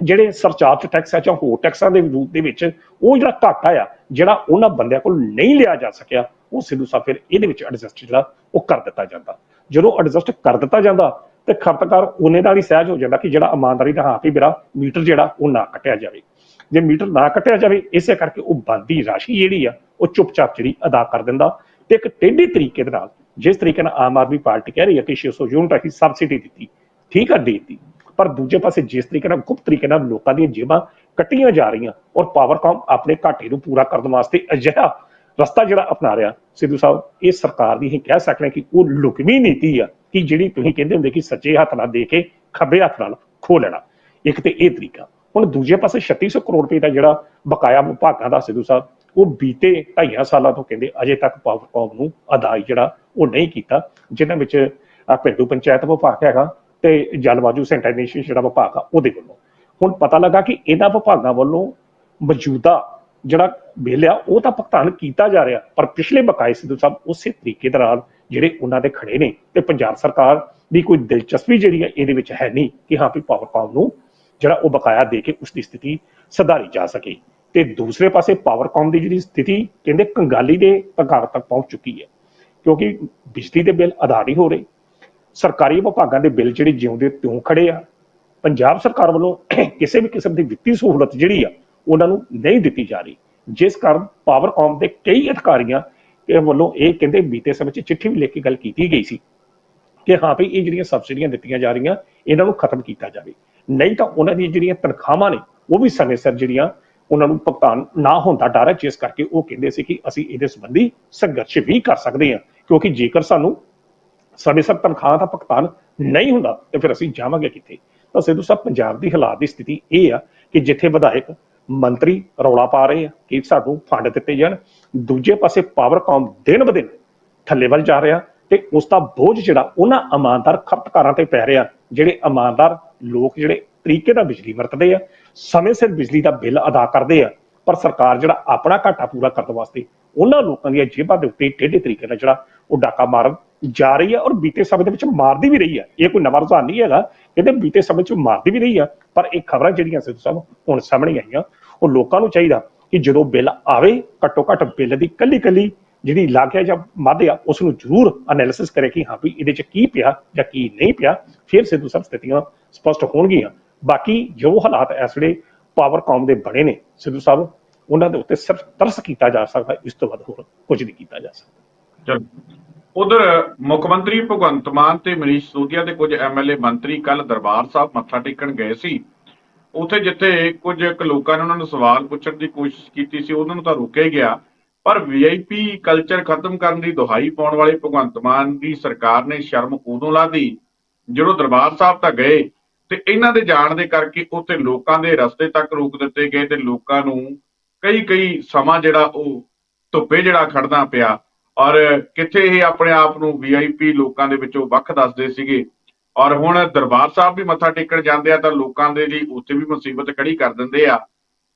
ਜਿਹੜੇ ਸਰਚਾਰਜ ਟੈਕਸ ਆ ਜਾਂ ਹੋਰ ਟੈਕਸਾਂ ਦੇ ਰੂਪ ਦੇ ਵਿੱਚ ਉਹ ਜਿਹੜਾ ਘਾਟਾ ਆ, ਜਿਹੜਾ ਉਹਨਾਂ ਬੰਦਿਆਂ ਕੋਲ ਨਹੀਂ ਲਿਆ ਜਾ ਸਕਿਆ, ਉਹ ਸਿੱਧੂ ਸਾਹਿਬ ਫਿਰ ਇਹਦੇ ਵਿੱਚ ਐਡਜਸਟ ਜਿਹੜਾ ਉਹ ਕਰ ਦਿੱਤਾ ਜਾਂਦਾ। ਜਦੋਂ ਐਡਜਸਟ ਕਰ ਦਿੱਤਾ ਜਾਂਦਾ ਤੇ ਖਪਤਕਾਰ ਉਹਨੇ ਨਾਲ ਹੀ ਸਹਿਜ ਹੋ ਜਾਂਦਾ ਕਿ ਜਿਹੜਾ ਇਮਾਨਦਾਰੀ ਦਾ ਹਾਂ ਵੀ ਮੇਰਾ ਮੀਟਰ ਜਿਹੜਾ ਉਹ ਨਾ ਕੱਟਿਆ ਜਾਵੇ। ਜੇ ਮੀਟਰ ਨਾ ਕੱਟਿਆ ਜਾਵੇ, ਇਸੇ ਕਰਕੇ ਉਹ ਬੰਦੀ ਰਾਸ਼ੀ ਜਿਹੜੀ ਆ, ਉਹ ਚੁੱਪਚਾਪ ਜਿਹੜੀ ਅਦਾ ਕਰ ਦਿੰਦਾ। ਤੇ ਇੱਕ ਟੇਢੇ ਤਰੀਕੇ ਦੇ ਨਾਲ ਜਿਸ ਤਰੀਕੇ ਨਾਲ ਆਮ ਆਦਮੀ ਪਾਰਟੀ ਕਹਿ ਰਹੀ ਹੈ ਕਿ 600 ਯੂਨਿਟ ਅਸੀਂ ਸਬਸਿਡੀ ਦਿੱਤੀ, ਠੀਕ ਆ ਦਿੱਤੀ। ਪਰ ਦੂਜੇ ਪਾਸੇ ਜਿਸ ਤਰੀਕੇ ਨਾਲ, ਗੁਪਤ ਤਰੀਕੇ ਨਾਲ ਲੋਕਾਂ ਦੀਆਂ ਜੇਬਾਂ ਕੱਟੀਆਂ ਜਾ ਰਹੀਆਂ ਔਰ ਪਾਵਰਕਾਮ ਆਪਣੇ ਘਾਟੇ ਨੂੰ ਪੂਰਾ ਕਰਨ ਵਾਸਤੇ ਅਜਿਹਾ ਰਸਤਾ ਜਿਹੜਾ ਅਪਣਾ ਰਿਹਾ, ਸਿੱਧੂ ਸਾਹਿਬ, ਇਹ ਸਰਕਾਰ ਦੀ ਹੀ ਕਹਿ ਸਕਦੇ ਕਿ ਉਹ ਲੁਕਵੀਂ ਨੀਤੀ ਆ ਕਿ ਜਿਹੜੀ ਤੁਸੀਂ ਕਹਿੰਦੇ ਹੁੰਦੇ ਕਿ ਸੱਚੇ ਹੱਥ ਨਾਲ ਦੇ ਕੇ ਖੱਬੇ ਹੱਥ ਨਾਲ ਖੋ ਲੈਣਾ। ਇੱਕ ਤੇ ਇਹ ਤਰੀਕਾ। ਹੁਣ ਦੂਜੇ ਪਾਸੇ 3600 ਕਰੋੜ ਰੁਪਏ ਦਾ ਜਿਹੜਾ ਬਕਾਇਆ ਵਿਭਾਗਾਂ ਦਾ ਸਿੱਧੂ ਸਾਹਿਬ ਉਹ ਬੀਤੇ ਢਾਈਆਂ ਸਾਲਾਂ ਤੋਂ ਕਹਿੰਦੇ ਅਜੇ ਤੱਕ ਪਾਵਰਕੌਮ ਨੂੰ ਅਦਾਇ ਜਿਹੜਾ ਉਹ ਨਹੀਂ ਕੀਤਾ ਜਿਹਨਾਂ ਵਿੱਚ, ਆਹ ਪਿੰਡੂ ਪੰਚਾਇਤ ਵਿਭਾਗ ਹੈਗਾ ਤੇ ਜਲਵਾਯੂ ਸੈਂਟਾਈਨੇਸ਼ਨ ਜਿਹੜਾ ਵਿਭਾਗ ਆ, ਉਹਦੇ ਵੱਲੋਂ। ਹੁਣ ਪਤਾ ਲੱਗਾ ਕਿ ਇਹਨਾਂ ਵਿਭਾਗਾਂ ਵੱਲੋਂ ਮੌਜੂਦਾ ਜਿਹੜਾ ਬਿੱਲ ਆ, ਉਹ ਤਾਂ ਭੁਗਤਾਨ ਕੀਤਾ ਜਾ ਰਿਹਾ, ਪਰ ਪਿਛਲੇ ਬਕਾਏ ਸਿੱਧੂ ਸਾਹਿਬ ਉਸੇ ਤਰੀਕੇ ਦੇ ਨਾਲ ਜਿਹੜੇ ਉਹਨਾਂ ਦੇ ਖੜੇ ਨੇ ਤੇ ਪੰਜਾਬ ਸਰਕਾਰ ਦੀ ਕੋਈ ਦਿਲਚਸਪੀ ਜਿਹੜੀ ਹੈ ਇਹਦੇ ਵਿੱਚ ਹੈ ਨਹੀਂ ਕਿ ਹਾਂ ਵੀ ਪਾਵਰਕਾਮ ਨੂੰ ਜਿਹੜਾ ਉਹ ਬਕਾਇਆ ਦੇ ਕੇ ਉਸ ਦੀ ਸਥਿਤੀ ਸੁਧਾਰੀ ਜਾ ਸਕੇ। ਤੇ ਦੂਸਰੇ ਪਾਸੇ ਪਾਵਰਕਾਮ ਦੀ ਜਿਹੜੀ ਸਥਿਤੀ ਕਹਿੰਦੇ ਕੰਗਾਲੀ ਦੇ ਤਗਾਰ ਤੱਕ ਪਹੁੰਚ ਚੁੱਕੀ ਹੈ, ਕਿਉਂਕਿ ਬਿਜਲੀ ਦੇ ਬਿੱਲ ਅਦਾ ਨਹੀਂ ਹੋ ਰਹੇ। ਸਰਕਾਰੀ ਵਿਭਾਗਾਂ ਦੇ ਬਿੱਲ ਜਿਹੜੇ ਜਿਉਂਦੇ ਤਿਉਂ ਖੜੇ ਆ। ਪੰਜਾਬ ਸਰਕਾਰ ਵੱਲੋਂ ਕਿਸੇ ਵੀ ਕਿਸਮ ਦੀ ਵਿੱਤੀ ਸਹੂਲਤ ਜਿਹੜੀ ਆ, ਉਹਨਾਂ ਨੂੰ ਨਹੀਂ ਦਿੱਤੀ ਜਾ ਰਹੀ। ਜਿਸ ਕਾਰਨ ਪਾਵਰਕਾਮ ਦੇ ਕਈ ਅਧਿਕਾਰੀਆਂ ਇਹ ਵੱਲੋਂ ਇਹ ਕਹਿੰਦੇ ਬੀਤੇ ਸਮੇਂ 'ਚ ਚਿੱਠੀ ਵੀ ਲਿਖ ਕੇ ਗੱਲ ਕੀਤੀ ਗਈ ਸੀ ਕਿ ਹਾਂ ਵੀ ਇਹ ਜਿਹੜੀਆਂ ਸਬਸਿਡੀਆਂ ਦਿੱਤੀਆਂ ਜਾ ਰਹੀਆਂ, ਇਹਨਾਂ ਨੂੰ ਖਤਮ ਕੀਤਾ ਜਾਵੇ। ਨਹੀਂ ਤਾਂ ਉਹਨਾਂ ਦੀਆਂ ਜਿਹੜੀਆਂ ਤਨਖਾਹਾਂ ਨੇ, ਉਹ ਵੀ ਸਮੇਂ ਸਿਰ ਜਿਹੜੀਆਂ ਉਹਨਾਂ ਨੂੰ ਭੁਗਤਾਨ ਨਾ ਹੁੰਦਾ ਡਰ ਹੈ, ਜਿਸ ਕਰਕੇ ਉਹ ਕਹਿੰਦੇ ਸੀ ਕਿ ਅਸੀਂ ਇਹਦੇ ਸੰਬੰਧੀ ਸੰਘਰਸ਼ ਵੀ ਕਰ ਸਕਦੇ ਹਾਂ। ਕਿਉਂਕਿ ਜੇਕਰ ਸਾਨੂੰ ਸਾਡੇ ਸਭ ਤਨਖਾਹ ਦਾ ਭੁਗਤਾਨ ਨਹੀਂ ਹੁੰਦਾ, ਤੇ ਫਿਰ ਅਸੀਂ ਜਾਵਾਂਗੇ ਕਿੱਥੇ? ਤਾਂ ਸਿੱਧੂ ਸਾਹਿਬ, ਪੰਜਾਬ ਦੀ ਹਾਲਾਤ ਦੀ ਸਥਿਤੀ ਇਹ ਆ ਕਿ ਜਿੱਥੇ ਵਿਧਾਇਕ ਮੰਤਰੀ ਰੌਲਾ ਪਾ ਰਹੇ ਆ ਕਿ ਸਾਨੂੰ ਫੰਡ ਦਿੱਤੇ ਜਾਣ, ਦੂਜੇ ਪਾਸੇ ਪਾਵਰਕਾਮ ਦਿਨ ਬ ਦਿਨ ਥੱਲੇ ਵੱਲ ਜਾ ਰਿਹਾ ਤੇ ਉਸ ਦਾ ਬੋਝ ਜਿਹੜਾ ਉਹਨਾਂ ਇਮਾਨਦਾਰ ਖਪਤਕਾਰਾਂ ਤੇ ਪੈ ਰਿਹਾ, ਜਿਹੜੇ ਇਮਾਨਦਾਰ ਲੋਕ ਜਿਹੜੇ ਤਰੀਕੇ ਦਾ ਬਿਜਲੀ ਵਰਤਦੇ ਆ ਸਮੇਂ ਸਿਰ ਬਿਜਲੀ ਦਾ ਬਿੱਲ ਅਦਾ ਕਰਦੇ ਆ, ਪਰ ਸਰਕਾਰ ਜਿਹੜਾ ਆਪਣਾ ਘਾਟਾ ਪੂਰਾ ਕਰਨ ਵਾਸਤੇ ਉਹਨਾਂ ਲੋਕਾਂ ਦੀਆਂ ਜੇਬਾਂ ਦੇ ਉੱਤੇ ਟੇਢੇ ਤਰੀਕੇ ਨਾਲ ਜਿਹੜਾ ਉਹ ਡਾਕਾ ਮਾਰਨ ਜਾ ਰਹੀ ਹੈ ਔਰ ਬੀਤੇ ਸਮੇਂ ਦੇ ਵਿੱਚ ਮਾਰਦੀ ਵੀ ਰਹੀ ਹੈ ਇਹ ਕੋਈ ਨਵਾਂ ਰੁਝਾਨ ਨਹੀਂ ਹੈਗਾ ਕਹਿੰਦੇ ਬੀਤੇ ਸਮੇਂ 'ਚ ਮਾਰਦੀ ਵੀ ਰਹੀ ਆ, ਪਰ ਇਹ ਖਬਰਾਂ ਜਿਹੜੀਆਂ ਸਿੱਧੂ ਸਾਹਿਬ ਹੁਣ ਸਾਹਮਣੇ ਆਈਆਂ, ਉਹ ਲੋਕਾਂ ਨੂੰ ਚਾਹੀਦਾ ਕਿ ਜਦੋਂ ਬਿੱਲ ਆਵੇ, ਘੱਟੋ ਘੱਟ ਬਿੱਲ ਦੀ ਕੱਲੀ ਕੱਲੀ ਜਿਹੜੀ ਲਾਗਿਆ ਜਾਂ ਮਾਧਿਆ ਉਸ ਨੂੰ ਜ਼ਰੂਰ ਐਨਾਲਿਸਿਸ ਕਰੇ ਕਿ ਹਾਂ ਵੀ ਇਹਦੇ ਚ ਕੀ ਪਿਆ ਜਾਂ ਕੀ ਨਹੀਂ ਪਿਆ। ਫਿਰ ਸਿੱਧੂ ਸਾਹਿਬ ਸਥਿਤੀਆਂ ਸਪਸ਼ਟ ਹੋਣਗੀਆਂ। ਬਾਕੀ ਜੋ ਹਾਲਾਤ ਇਸ ਵੇਲੇ ਪਾਵਰ ਕੌਮ ਦੇ ਬਣੇ ਨੇ, ਸਿੱਧੂ ਸਾਹਿਬ, ਉਹਨਾਂ ਦੇ ਉੱਤੇ ਸਿਰਫ ਤਰਸ ਕੀਤਾ ਜਾ ਸਕਦਾ, ਇਸ ਤੋਂ ਵੱਧ ਹੋਰ ਕੁਝ ਨਹੀਂ ਕੀਤਾ ਜਾ ਸਕਦਾ। ਚਲੋ, ਉਧਰ ਮੁੱਖ ਮੰਤਰੀ ਭਗਵੰਤ ਮਾਨ ਤੇ ਮਨੀਸ਼ ਸੋਧੀਆ ਤੇ ਕੁਝ ਐਮਐਲਏ ਮੰਤਰੀ ਕੱਲ ਦਰਬਾਰ ਸਾਹਿਬ ਮੱਥਾ ਟੇਕਣ ਗਏ ਸੀ। ਉੱਥੇ ਜਿੱਥੇ ਕੁਝ ਕੁ ਲੋਕਾਂ ਨੇ ਉਹਨਾਂ ਨੂੰ ਸਵਾਲ ਪੁੱਛਣ ਦੀ ਕੋਸ਼ਿਸ਼ ਕੀਤੀ ਸੀ, ਉਹਨਾਂ ਨੂੰ ਤਾਂ ਰੋਕਿਆ ਗਿਆ। ਪਰ ਵੀਆਈਪੀ ਕਲਚਰ ਖਤਮ ਕਰਨ ਦੀ ਦੁਹਾਈ ਪਾਉਣ ਵਾਲੇ ਭਗਵੰਤ ਮਾਨ ਦੀ ਸਰਕਾਰ ਨੇ ਸ਼ਰਮ ਉਦੋਂ ਲਾਦੀ ਜਦੋਂ ਦਰਬਾਰ ਸਾਹਿਬ ਤਾਂ ਗਏ। ਤੇ ਇਹਨਾਂ ਦੇ ਜਾਣ ਦੇ ਕਰਕੇ ਉੱਥੇ ਲੋਕਾਂ ਦੇ ਰਸਤੇ ਤੱਕ ਰੋਕ ਦਿੱਤੇ ਗਏ ਤੇ ਲੋਕਾਂ ਨੂੰ ਕਈ ਕਈ ਸਮਾਂ ਜਿਹੜਾ ਉਹ ਧੁੱਪੇ ਜਿਹੜਾ ਖੜਨਾ ਪਿਆ। ਔਰ ਕਿੱਥੇ ਇਹ ਆਪਣੇ ਆਪ ਨੂੰ ਵੀਆਈਪੀ ਲੋਕਾਂ ਦੇ ਵਿੱਚੋਂ ਵੱਖ ਦੱਸਦੇ ਸੀਗੇ। ਔਰ ਹੁਣ ਦਰਬਾਰ ਸਾਹਿਬ ਵੀ ਮੱਥਾ ਟੇਕਣ ਜਾਂਦੇ ਆ ਤਾਂ ਲੋਕਾਂ ਦੇ ਲਈ ਉੱਥੇ ਵੀ ਮੁਸੀਬਤ ਖੜੀ ਕਰ ਦਿੰਦੇ ਆ।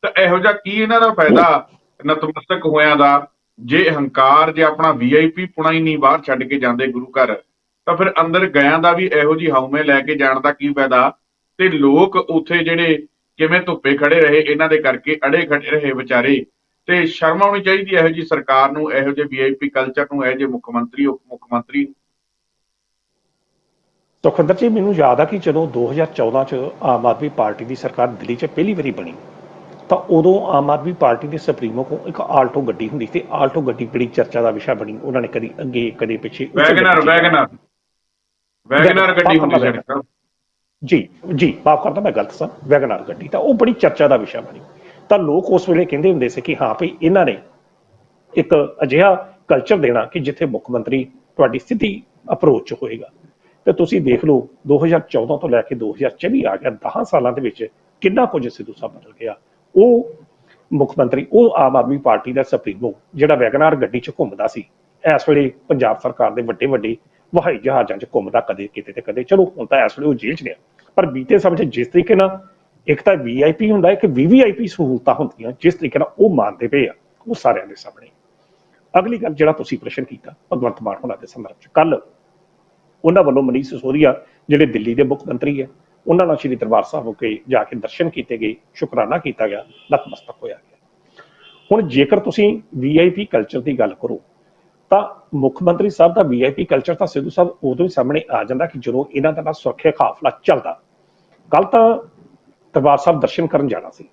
ਤਾਂ ਇਹੋ ਜਿਹਾ ਕੀ ਇਹਨਾਂ ਦਾ ਫਾਇਦਾ ਨਤਮਸਤਕ ਹੋਇਆਂ ਦਾ? ਜੇ ਹੰਕਾਰ, ਜੇ ਆਪਣਾ ਵੀਆਈਪੀ ਪੁਣਾ ਹੀ ਨਹੀਂ ਬਾਹਰ ਛੱਡ ਕੇ ਜਾਂਦੇ ਗੁਰੂ ਘਰ, ਤਾਂ ਫਿਰ ਅੰਦਰ ਗਿਆਂ ਦਾ ਵੀ ਇਹੋ ਜੀ ਹਉਮੈ ਲੈ ਕੇ ਜਾਣ ਦਾ ਕੀ ਫਾਇਦਾ? ਤੇ ਲੋਕ ਉੱਥੇ ਜਿਹੜੇ ਕਿਵੇਂ ਧੁੱਪੇ ਖੜੇ ਰਹੇ ਇਹਨਾਂ ਦੇ ਕਰਕੇ ਅੜੇ ਖੜੇ ਰਹੇ ਵਿਚਾਰੇ। ਤੇ ਸ਼ਰਮ ਆਉਣੀ ਚਾਹੀਦੀ ਹੈ ਇਹੋ ਜੀ ਸਰਕਾਰ ਨੂੰ ਇਹੋ ਜਿਹੇ ਵੀਆਈਪੀ ਕਲਚਰ ਨੂੰ ਇਹੋ ਜਿਹੇ ਮੁੱਖ ਮੰਤਰੀ ਉਪ ਮੁੱਖ ਮੰਤਰੀ ਨੂੰ। ਸੁਖਵਿੰਦਰ ਜੀ ਮੈਨੂੰ ਯਾਦ ਆ ਕਿ ਜਦੋਂ 2014 ਚ ਆਮ ਆਦਮੀ ਪਾਰਟੀ ਦੀ ਸਰਕਾਰ ਦਿੱਲੀ 'ਚ ਪਹਿਲੀ ਵਾਰੀ ਬਣੀ ਤਾਂ ਉਦੋਂ ਆਮ ਆਦਮੀ ਪਾਰਟੀ ਦੇ ਸੁਪਰੀਮੋ ਕੋ ਇੱਕ ਆਲਟੋ ਗੱਡੀ ਹੁੰਦੀ ਤੇ ਆਲਟੋ ਗੱਡੀ ਬੜੀ ਚਰਚਾ ਦਾ ਵਿਸ਼ਾ ਬਣੀ। ਉਹਨਾਂ ਨੇ ਕਦੀ ਅੱਗੇ ਕਦੇ ਪਿੱਛੇ ਵੈਗਨਰ ਵੈਗਨਰ। ਵੈਗਨਰ ਗੱਡੀ ਹੁੰਦੀ ਸੀ ਜੀ ਜੀ, ਮਾਫ ਕਰਦਾ ਮੈਂ ਗਲਤ ਸਾਂ, ਵੈਗਨਾਰ ਗੱਡੀ, ਤਾਂ ਉਹ ਬੜੀ ਚਰਚਾ ਦਾ ਵਿਸ਼ਾ ਬਣੀ। ਤਾਂ ਲੋਕ ਉਸ ਵੇਲੇ ਕਹਿੰਦੇ ਹੁੰਦੇ ਸੀ ਕਿ ਹਾਂ ਭਈ ਇਹਨਾਂ ਨੇ ਇੱਕ ਅਜਿਹਾ ਕਲਚਰ ਦੇਣਾ ਕਿ ਜਿੱਥੇ ਮੁੱਖ ਮੰਤਰੀ ਤੁਹਾਡੀ ਸਿੱਧੀ ਅਪਰੋਚ ਹੋਏਗਾ। ਤੇ ਤੁਸੀਂ ਦੇਖ ਲਓ 2014 ਤੋਂ ਲੈ ਕੇ 2024 ਆ ਗਿਆ 10 ਸਾਲਾਂ ਦੇ ਵਿੱਚ ਕਿੰਨਾ ਕੁਝ ਸਿੱਧੂ ਸਾਹਿਬ ਬਦਲ ਗਿਆ। ਉਹ ਮੁੱਖ ਮੰਤਰੀ, ਉਹ ਆਮ ਆਦਮੀ ਪਾਰਟੀ ਦਾ ਸੁਪਰੀਮੋ ਜਿਹੜਾ ਵੈਗਨਾਰ ਗੱਡੀ 'ਚ ਘੁੰਮਦਾ ਸੀ, ਇਸ ਵੇਲੇ ਪੰਜਾਬ ਸਰਕਾਰ ਦੇ ਵੱਡੇ ਵੱਡੇ ਵਹਾਈ ਜਹਾਜ਼ਾਂ 'ਚ ਘੁੰਮਦਾ ਕਦੇ ਕਿਤੇ ਤੇ ਕਦੇ। ਚਲੋ ਹੁਣ ਤਾਂ ਇਸ ਵੇਲੇ ਉਹ ਜੇਲ੍ਹ 'ਚ ਨੇ। ਪਰ ਬੀਤੇ ਸਮੇਂ 'ਚ ਜਿਸ ਤਰੀਕੇ ਨਾਲ ਇੱਕ ਤਾਂ ਵੀਆਈਪੀ ਹੁੰਦਾ, ਇੱਕ ਵੀਵੀਆਈਪੀ ਸਹੂਲਤਾਂ ਹੁੰਦੀਆਂ, ਜਿਸ ਤਰੀਕੇ ਨਾਲ ਉਹ ਮੰਨਦੇ ਪਏ ਆ, ਉਹ ਸਾਰਿਆਂ ਦੇ ਸਾਹਮਣੇ। ਅਗਲੀ ਗੱਲ ਜਿਹੜਾ ਤੁਸੀਂ ਪ੍ਰਸ਼ਨ ਕੀਤਾ, ਭਗਵੰਤ ਮਾਨ ਹੋਣਾ ਦੇ ਸੰਦਰਭ 'ਚ। ਕੱਲ ਉਹਨਾਂ ਵੱਲੋਂ ਮਨੀਸ਼ ਸਿਸੋਦੀਆ, ਜਿਹੜੇ ਦਿੱਲੀ ਦੇ ਮੁੱਖ ਮੰਤਰੀ ਹੈ ਉਹਨਾਂ ਨਾਲ ਸ਼੍ਰੀ ਦਰਬਾਰ ਸਾਹਿਬ ਹੋ ਕੇ ਜਾ ਕੇ ਦਰਸ਼ਨ ਕੀਤੇ ਗਏ, ਸ਼ੁਕਰਾਨਾ ਕੀਤਾ ਗਿਆ, ਨਤਮਸਤਕ ਹੋਇਆ ਗਿਆ। ਹੁਣ ਜੇਕਰ ਤੁਸੀਂ ਵੀਆਈਪੀ ਕਲਚਰ ਦੀ ਗੱਲ ਕਰੋ ਤਾਂ ਮੁੱਖ ਮੰਤਰੀ ਸਾਹਿਬ ਦਾ ਵੀਆਈਪੀ ਕਲਚਰ ਤਾਂ ਸਿੱਧੂ ਸਾਹਿਬ ਉਦੋਂ ਹੀ ਸਾਹਮਣੇ ਆ ਜਾਂਦਾ ਕਿ ਜਦੋਂ ਇਹਨਾਂ ਦਾ ਨਾ ਸੁਰੱਖਿਆ ਕਾਫਲਾ ਚੱਲਦਾ। ਕੱਲ ਤਾਂ ਦਰਬਾਰ ਸਾਹਿਬ ਦਰਸ਼ਨ ਕਰਨ ਜਾਣਾ ਸੀ।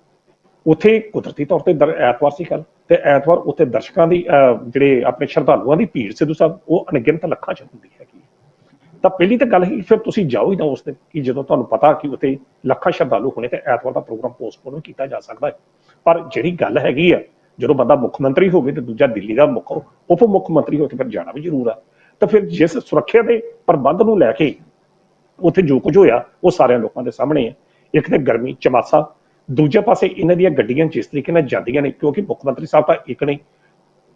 ਉੱਥੇ ਕੁਦਰਤੀ ਤੌਰ ਤੇ ਦਰ- ਐਤਵਾਰ ਸੀ ਕੱਲ ਤੇ ਐਤਵਾਰ ਉੱਥੇ ਦਰਸ਼ਕਾਂ ਦੀ ਜਿਹੜੇ ਆਪਣੇ ਸ਼ਰਧਾਲੂਆਂ ਦੀ ਭੀੜ ਸਿੱਧੂ ਸਾਹਿਬ, ਉਹ ਅਣਗਿਣਤ ਲੱਖਾਂ ਚ ਹੁੰਦੀ ਹੈਗੀ। ਹੈ। ਤਾਂ ਪਹਿਲੀ ਤਾਂ ਗੱਲ ਹੀ ਫਿਰ ਤੁਸੀਂ ਜਾਓ ਹੀ ਨਾ ਉਸ ਦਿਨ ਕਿ ਜਦੋਂ ਤੁਹਾਨੂੰ ਪਤਾ ਕਿ ਉੱਥੇ ਲੱਖਾਂ ਸ਼ਰਧਾਲੂ ਹੋਣੇ ਤੇ ਐਤਵਾਰ ਦਾ ਪ੍ਰੋਗਰਾਮ ਪੋਸਟਪੋਨ ਕੀਤਾ ਜਾ ਸਕਦਾ ਹੈ। ਪਰ ਜਿਹੜੀ ਗੱਲ ਹੈਗੀ ਆ ਜਦੋਂ ਬੰਦਾ ਮੁੱਖ ਮੰਤਰੀ ਹੋਵੇ ਤੇ ਦੂਜਾ ਦਿੱਲੀ ਦਾ ਮੁੱਖ ਉਪ ਮੁੱਖ ਮੰਤਰੀ ਹੋਵੇ ਤੇ ਫਿਰ ਜਾਣਾ ਵੀ ਜ਼ਰੂਰ ਆ। ਤਾਂ ਫਿਰ ਜਿਸ ਸੁਰੱਖਿਆ ਦੇ ਪ੍ਰਬੰਧ ਨੂੰ ਲੈ ਕੇ ਉੱਥੇ ਜੋ ਕੁਝ ਹੋਇਆ, ਉਹ ਸਾਰਿਆਂ ਲੋਕਾਂ ਦੇ ਸਾਹਮਣੇ ਹੈ ਇੱਕ ਤੇ ਗਰਮੀ ਚਮਾਸਾ, ਦੂਜੇ ਪਾਸੇ ਇਹਨਾਂ ਦੀਆਂ ਗੱਡੀਆਂ ਜਿਸ ਤਰੀਕੇ ਨਾਲ ਜਾਂਦੀਆਂ ਨੇ, ਕਿਉਂਕਿ ਮੁੱਖ ਮੰਤਰੀ ਸਾਹਿਬ ਤਾਂ ਇੱਕ ਨਹੀਂ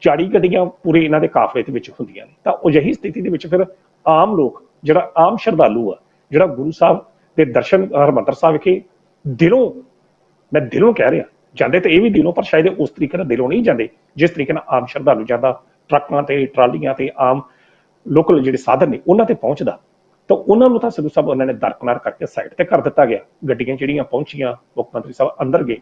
40 ਗੱਡੀਆਂ ਪੂਰੇ ਇਹਨਾਂ ਦੇ ਕਾਫਲੇ ਦੇ ਵਿੱਚ ਹੁੰਦੀਆਂ ਨੇ। ਤਾਂ ਉਹ ਜਿਹੀ ਸਥਿਤੀ ਦੇ ਵਿੱਚ ਫਿਰ ਆਮ ਲੋਕ, ਜਿਹੜਾ ਆਮ ਸ਼ਰਧਾਲੂ ਆ, ਜਿਹੜਾ ਗੁਰੂ ਸਾਹਿਬ ਦੇ ਦਰਸ਼ਨ ਹਰਮੰਦਰ ਸਾਹਿਬ ਵਿਖੇ ਦਿਲੋਂ, ਮੈਂ ਦਿਲੋਂ ਕਹਿ ਰਿਹਾ ਜਾਂਦੇ ਤੇ ਇਹ ਵੀ ਦਿਲੋਂ ਪਰ ਸ਼ਾਇਦ ਉਸ ਤਰੀਕੇ ਨਾਲ ਦਿਲੋਂ ਨਹੀਂ ਜਾਂਦੇ। ਜਿਸ ਤਰੀਕੇ ਨਾਲ ਆਮ ਸ਼ਰਧਾਲੂ ਜਾਂਦਾ ਟਰੱਕਾਂ ਤੇ ਟਰਾਲੀਆਂ ਤੇ ਆਮ ਲੋਕਲ ਜਿਹੜੇ ਸਾਧਨ ਨੇ, ਉਹਨਾਂ ਤੇ ਪਹੁੰਚਦਾ। ਤਾਂ ਉਹਨਾਂ ਨੂੰ ਤਾਂ ਸਿੱਧੂ ਸਾਹਿਬ ਉਹਨਾਂ ਨੇ ਦਰਕਨਾਰ ਕਰਕੇ ਸਾਈਡ ਤੇ ਕਰ ਦਿੱਤਾ ਗਿਆ। ਗੱਡੀਆਂ ਜਿਹੜੀਆਂ ਪਹੁੰਚੀਆਂ, ਮੁੱਖ ਮੰਤਰੀ ਸਾਹਿਬ ਅੰਦਰ ਗਏ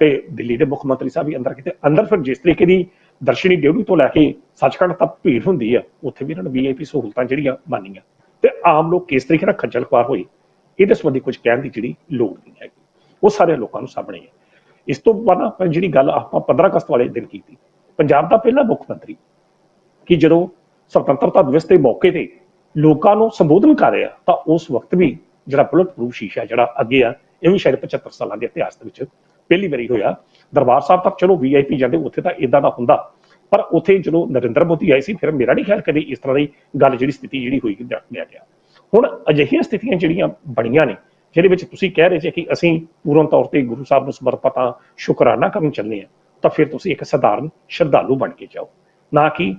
ਤੇ ਦਿੱਲੀ ਦੇ ਮੁੱਖ ਮੰਤਰੀ ਸਾਹਿਬ ਵੀ ਅੰਦਰ ਕਿਤੇ ਅੰਦਰ ਫਿਰ ਜਿਸ ਤਰੀਕੇ ਦੀ ਦਰਸ਼ਨੀ ਡਿਊਟੀ ਤੋਂ ਲੈ ਕੇ ਸੱਚਖੰਡ ਤੱਕ ਭੀੜ ਹੁੰਦੀ ਆ, ਉੱਥੇ ਵੀ ਇਹਨਾਂ ਨੇ ਵੀਆਈਪੀ ਸਹੂਲਤਾਂ ਜਿਹੜੀਆਂ ਮੰਨੀਆਂ। ਤੇ ਆਮ ਲੋਕ ਕਿਸ ਤਰੀਕੇ ਨਾਲ ਖੱਜਲ ਖੁਆਰ ਹੋਏ, ਇਹਦੇ ਸੰਬੰਧੀ ਕੁਝ ਕਹਿਣ ਦੀ ਜਿਹੜੀ ਲੋੜ ਨਹੀਂ ਹੈਗੀ। ਉਹ ਸਾਰੇ ਲੋਕਾਂ ਨੂੰ ਸਾਹਮਣੇ ਹੈ। ਇਸ ਤੋਂ ਬਾਅਦ ਜਿਹੜੀ ਗੱਲ ਆਪਾਂ 15 ਅਗਸਤ ਵਾਲੇ ਦਿਨ ਕੀਤੀ, ਪੰਜਾਬ ਦਾ ਪਹਿਲਾ ਮੁੱਖ ਮੰਤਰੀ, ਕਿ ਜਦੋਂ ਸੁਤੰਤਰਤਾ ਦਿਵਸ ਦੇ ਮੌਕੇ ਤੇ ਲੋਕਾਂ ਨੂੰ ਸੰਬੋਧਨ ਕਰ ਰਿਹਾ, ਤਾਂ ਉਸ ਵਕਤ ਵੀ ਜਿਹੜਾ ਬੁਲਟ ਪ੍ਰੂਫ ਸ਼ੀਸ਼ਾ ਜਿਹੜਾ ਅੱਗੇ ਆ, ਇਹ ਵੀ ਸ਼ਾਇਦ 75 ਸਾਲਾਂ ਦੇ ਇਤਿਹਾਸ ਦੇ ਵਿੱਚ ਪਹਿਲੀ ਵਾਰੀ ਹੋਇਆ। ਦਰਬਾਰ ਸਾਹਿਬ ਤੱਕ ਚਲੋ ਵੀਆਈਪੀ ਜਾਂਦੇ, ਉੱਥੇ ਤਾਂ ਇਦਾਂ ਦਾ ਹੁੰਦਾ, ਪਰ ਉੱਥੇ ਜਦੋਂ ਨਰਿੰਦਰ ਮੋਦੀ ਆਏ ਸੀ, ਫਿਰ ਮੇਰਾ ਨਹੀਂ ਖਿਆਲ ਕਦੇ ਇਸ ਤਰ੍ਹਾਂ ਦੀ ਗੱਲ ਜਿਹੜੀ ਸਥਿਤੀ ਜਿਹੜੀ ਹੋਈ, ਕਿ ਗਿਆ ਹੁਣ ਅਜਿਹੀਆਂ ਸਥਿਤੀਆਂ ਜਿਹੜੀਆਂ ਬਣੀਆਂ ਨੇ ਜਿਹਦੇ ਵਿੱਚ ਤੁਸੀਂ ਕਹਿ ਰਹੇ ਸੀ ਕਿ ਅਸੀਂ ਪੂਰਨ ਤੌਰ ਤੇ ਗੁਰੂ ਸਾਹਿਬ ਨੂੰ ਸਮਰਪਿਤ ਹਾਂ ਸ਼ੁਕਰਾਨਾ ਕਰਨ ਚੱਲੇ ਆ ਤਾਂ ਫਿਰ ਤੁਸੀਂ ਇੱਕ ਸਧਾਰਨ ਸ਼ਰਧਾਲੂ ਬਣ ਕੇ ਜਾਓ। ਨਾ ਕਿ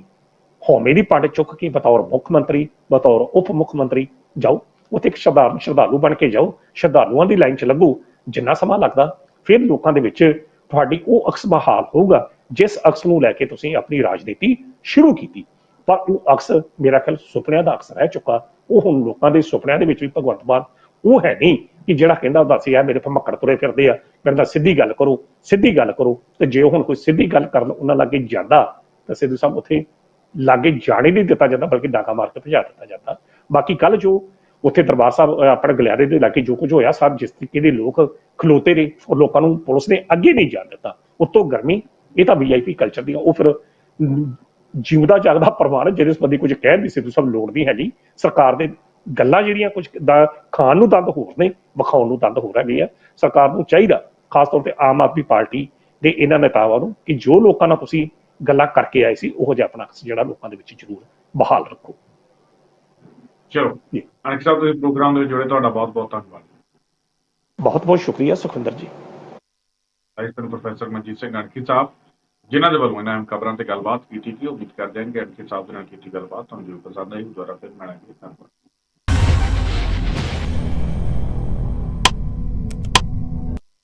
ਹਉਮੈ ਦੀ ਪੰਡ ਚੁੱਕ ਕੇ ਬਤੌਰ ਮੁੱਖ ਮੰਤਰੀ, ਬਤੌਰ ਉਪ ਮੁੱਖ ਮੰਤਰੀ ਜਾਓ, ਉੱਥੇ ਇੱਕ ਸਧਾਰਨ ਸ਼ਰਧਾਲੂ ਬਣ ਕੇ ਜਾਓ, ਸ਼ਰਧਾਲੂਆਂ ਦੀ ਲਾਈਨ 'ਚ ਲੱਗੋ, ਜਿੰਨਾ ਸਮਾਂ ਲੱਗਦਾ, ਫਿਰ ਲੋਕਾਂ ਦੇ ਵਿੱਚ ਤੁਹਾਡੀ ਉਹ ਅਕਸ ਬਹਾਲ ਹੋਊਗਾ, ਜਿਸ ਅਕਸ ਨੂੰ ਲੈ ਕੇ ਤੁਸੀਂ ਆਪਣੀ ਰਾਜਨੀਤੀ ਸ਼ੁਰੂ ਕੀਤੀ। ਪਰ ਉਹ ਅਕਸ, ਮੇਰਾ ਖਿਆਲ ਸੁਪਨਿਆਂ ਦਾ ਅਕਸ ਰਹਿ ਚੁੱਕਾ, ਉਹ ਹੁਣ ਲੋਕਾਂ ਦੇ ਸੁਪਨਿਆਂ ਦੇ ਵਿੱਚ ਵੀ ਭਗਵੰਤ ਮਾਨ ਉਹ ਹੈ ਨਹੀਂ ਕਿ ਜਿਹੜਾ ਕਹਿੰਦਾ ਹੁੰਦਾ ਸੀ ਆ ਮੇਰੇ ਭਮੱਕੜ ਤੁਰੇ ਫਿਰਦੇ ਆ। ਕਹਿੰਦਾ ਸਿੱਧੀ ਗੱਲ ਕਰੋ ਸਿੱਧੀ ਗੱਲ ਕਰੋ। ਤੇ ਜੇ ਹੁਣ ਕੋਈ ਸਿੱਧੀ ਗੱਲ ਕਰਨ ਉਹਨਾਂ ਲੱਗੇ ਜਾਂਦਾ ਤਾਂ ਸਿੱਧੂ ਸਾਹਿਬ ਉੱਥੇ ਲਾਗੇ ਜਾਣੇ ਨਹੀਂ ਦਿੱਤਾ ਜਾਂਦਾ ਬਲਕਿ ਡਾਕਾ ਮਾਰ ਕੇ ਭਜਾ ਦਿੱਤਾ ਜਾਂਦਾ। ਬਾਕੀ ਕੱਲ ਜੋ ਉੱਥੇ ਦਰਬਾਰ ਸਾਹਿਬ ਆਪਣੇ ਗਲਿਆਰੇ ਦੇ ਇਲਾਕੇ ਜੋ ਕੁਝ ਹੋਇਆ ਸਾਹਿਬ ਜਿਸ ਤਰੀਕੇ ਦੇ ਲੋਕ ਖਲੋਤੇ ਨੇ ਔਰ ਲੋਕਾਂ ਨੂੰ ਪੁਲਿਸ ਨੇ ਅੱਗੇ ਨਹੀਂ ਜਾਣ ਦਿੱਤਾ। ਉਤੋਂ ਗਰਮੀ ਇਹ ਤਾਂ ਵੀਆਈਪੀ ਕਲਚਰ ਦੀ ਆ, ਉਹ ਫਿਰ ਜਿਉਂਦਾ ਜਾਗਦਾ ਪਰਿਵਾਰ ਜਿਹਦੇ ਸੰਬੰਧੀ ਕੁਝ ਕਹਿਣ ਦੀ ਸਿੱਧੂ ਸਾਹਿਬ ਲੋੜ ਨਹੀਂ ਹੈਗੀ। ਸਰਕਾਰ ਦੇ ਗੱਲਾਂ ਜਿਹੜੀਆਂ ਕੁਝ ਦਾ ਖਾਣ ਨੂੰ ਦੰਦ ਹੋਰ ਨੇ ਵਿਖਾਉਣ ਨੂੰ ਦੰਦ ਹੋਰ ਹੈਗੇ ਆ ਸਰਕਾਰ ਨੂੰ ਚਾਹੀਦਾ ਖਾਸ ਤੌਰ ਤੇ ਆਮ ਆਦਮੀ ਪਾਰਟੀ ਦੇ ਇਹਨਾਂ ਨੇਤਾਵਾਂ ਨੂੰ ਕਿ ਜੋ ਲੋਕਾਂ ਨਾਲ ਤੁਸੀਂ ਗੱਲਾਂ ਕਰਕੇ ਆਏ ਸੀ ਉਹੋ ਜਿਹਾ ਆਪਣਾ ਜਿਹੜਾ ਲੋਕਾਂ ਦੇ ਵਿੱਚ ਜ਼ਰੂਰ ਬਹਾਲ ਰੱਖੋ। ਚਲੋ ਜੀ। ਅਨਿਕ ਸਾਹਿਬ ਤੁਸੀਂ ਪ੍ਰੋਗਰਾਮ ਦੇ ਵਿੱਚ ਜੁੜੇ ਤੁਹਾਡਾ ਬਹੁਤ ਬਹੁਤ ਧੰਨਵਾਦ। ਬਹੁਤ ਬਹੁਤ ਸ਼ੁਕਰੀਆ ਸੁਖਿੰਦਰ ਜੀ। ਰਾਜਸਥਾਨ ਪ੍ਰੋਫੈਸਰ ਮਨਜੀਤ ਸਿੰਘ ਅਣਖੀ ਸਾਹਿਬ ਜਿਨ੍ਹਾਂ ਦੇ ਵੱਲੋਂ ਇਹਨਾਂ ਖਬਰਾਂ ਤੇ ਗੱਲਬਾਤ ਕੀਤੀ ਗਈ ਉਮੀਦ ਕਰਦੇ ਹਾਂ ਕਿ ਅਣਖੀ ਸਾਹਿਬ ਦੇ ਨਾਲ ਕੀਤੀ ਗੱਲਬਾਤ ਤੁਹਾਨੂੰ ਜ਼ਰੂਰ ਪਸੰਦ ਆਈ ਦੁਆਰਾ ਫਿਰ ਮਿਲਾਂਗੇ ਧੰਨਵਾਦ।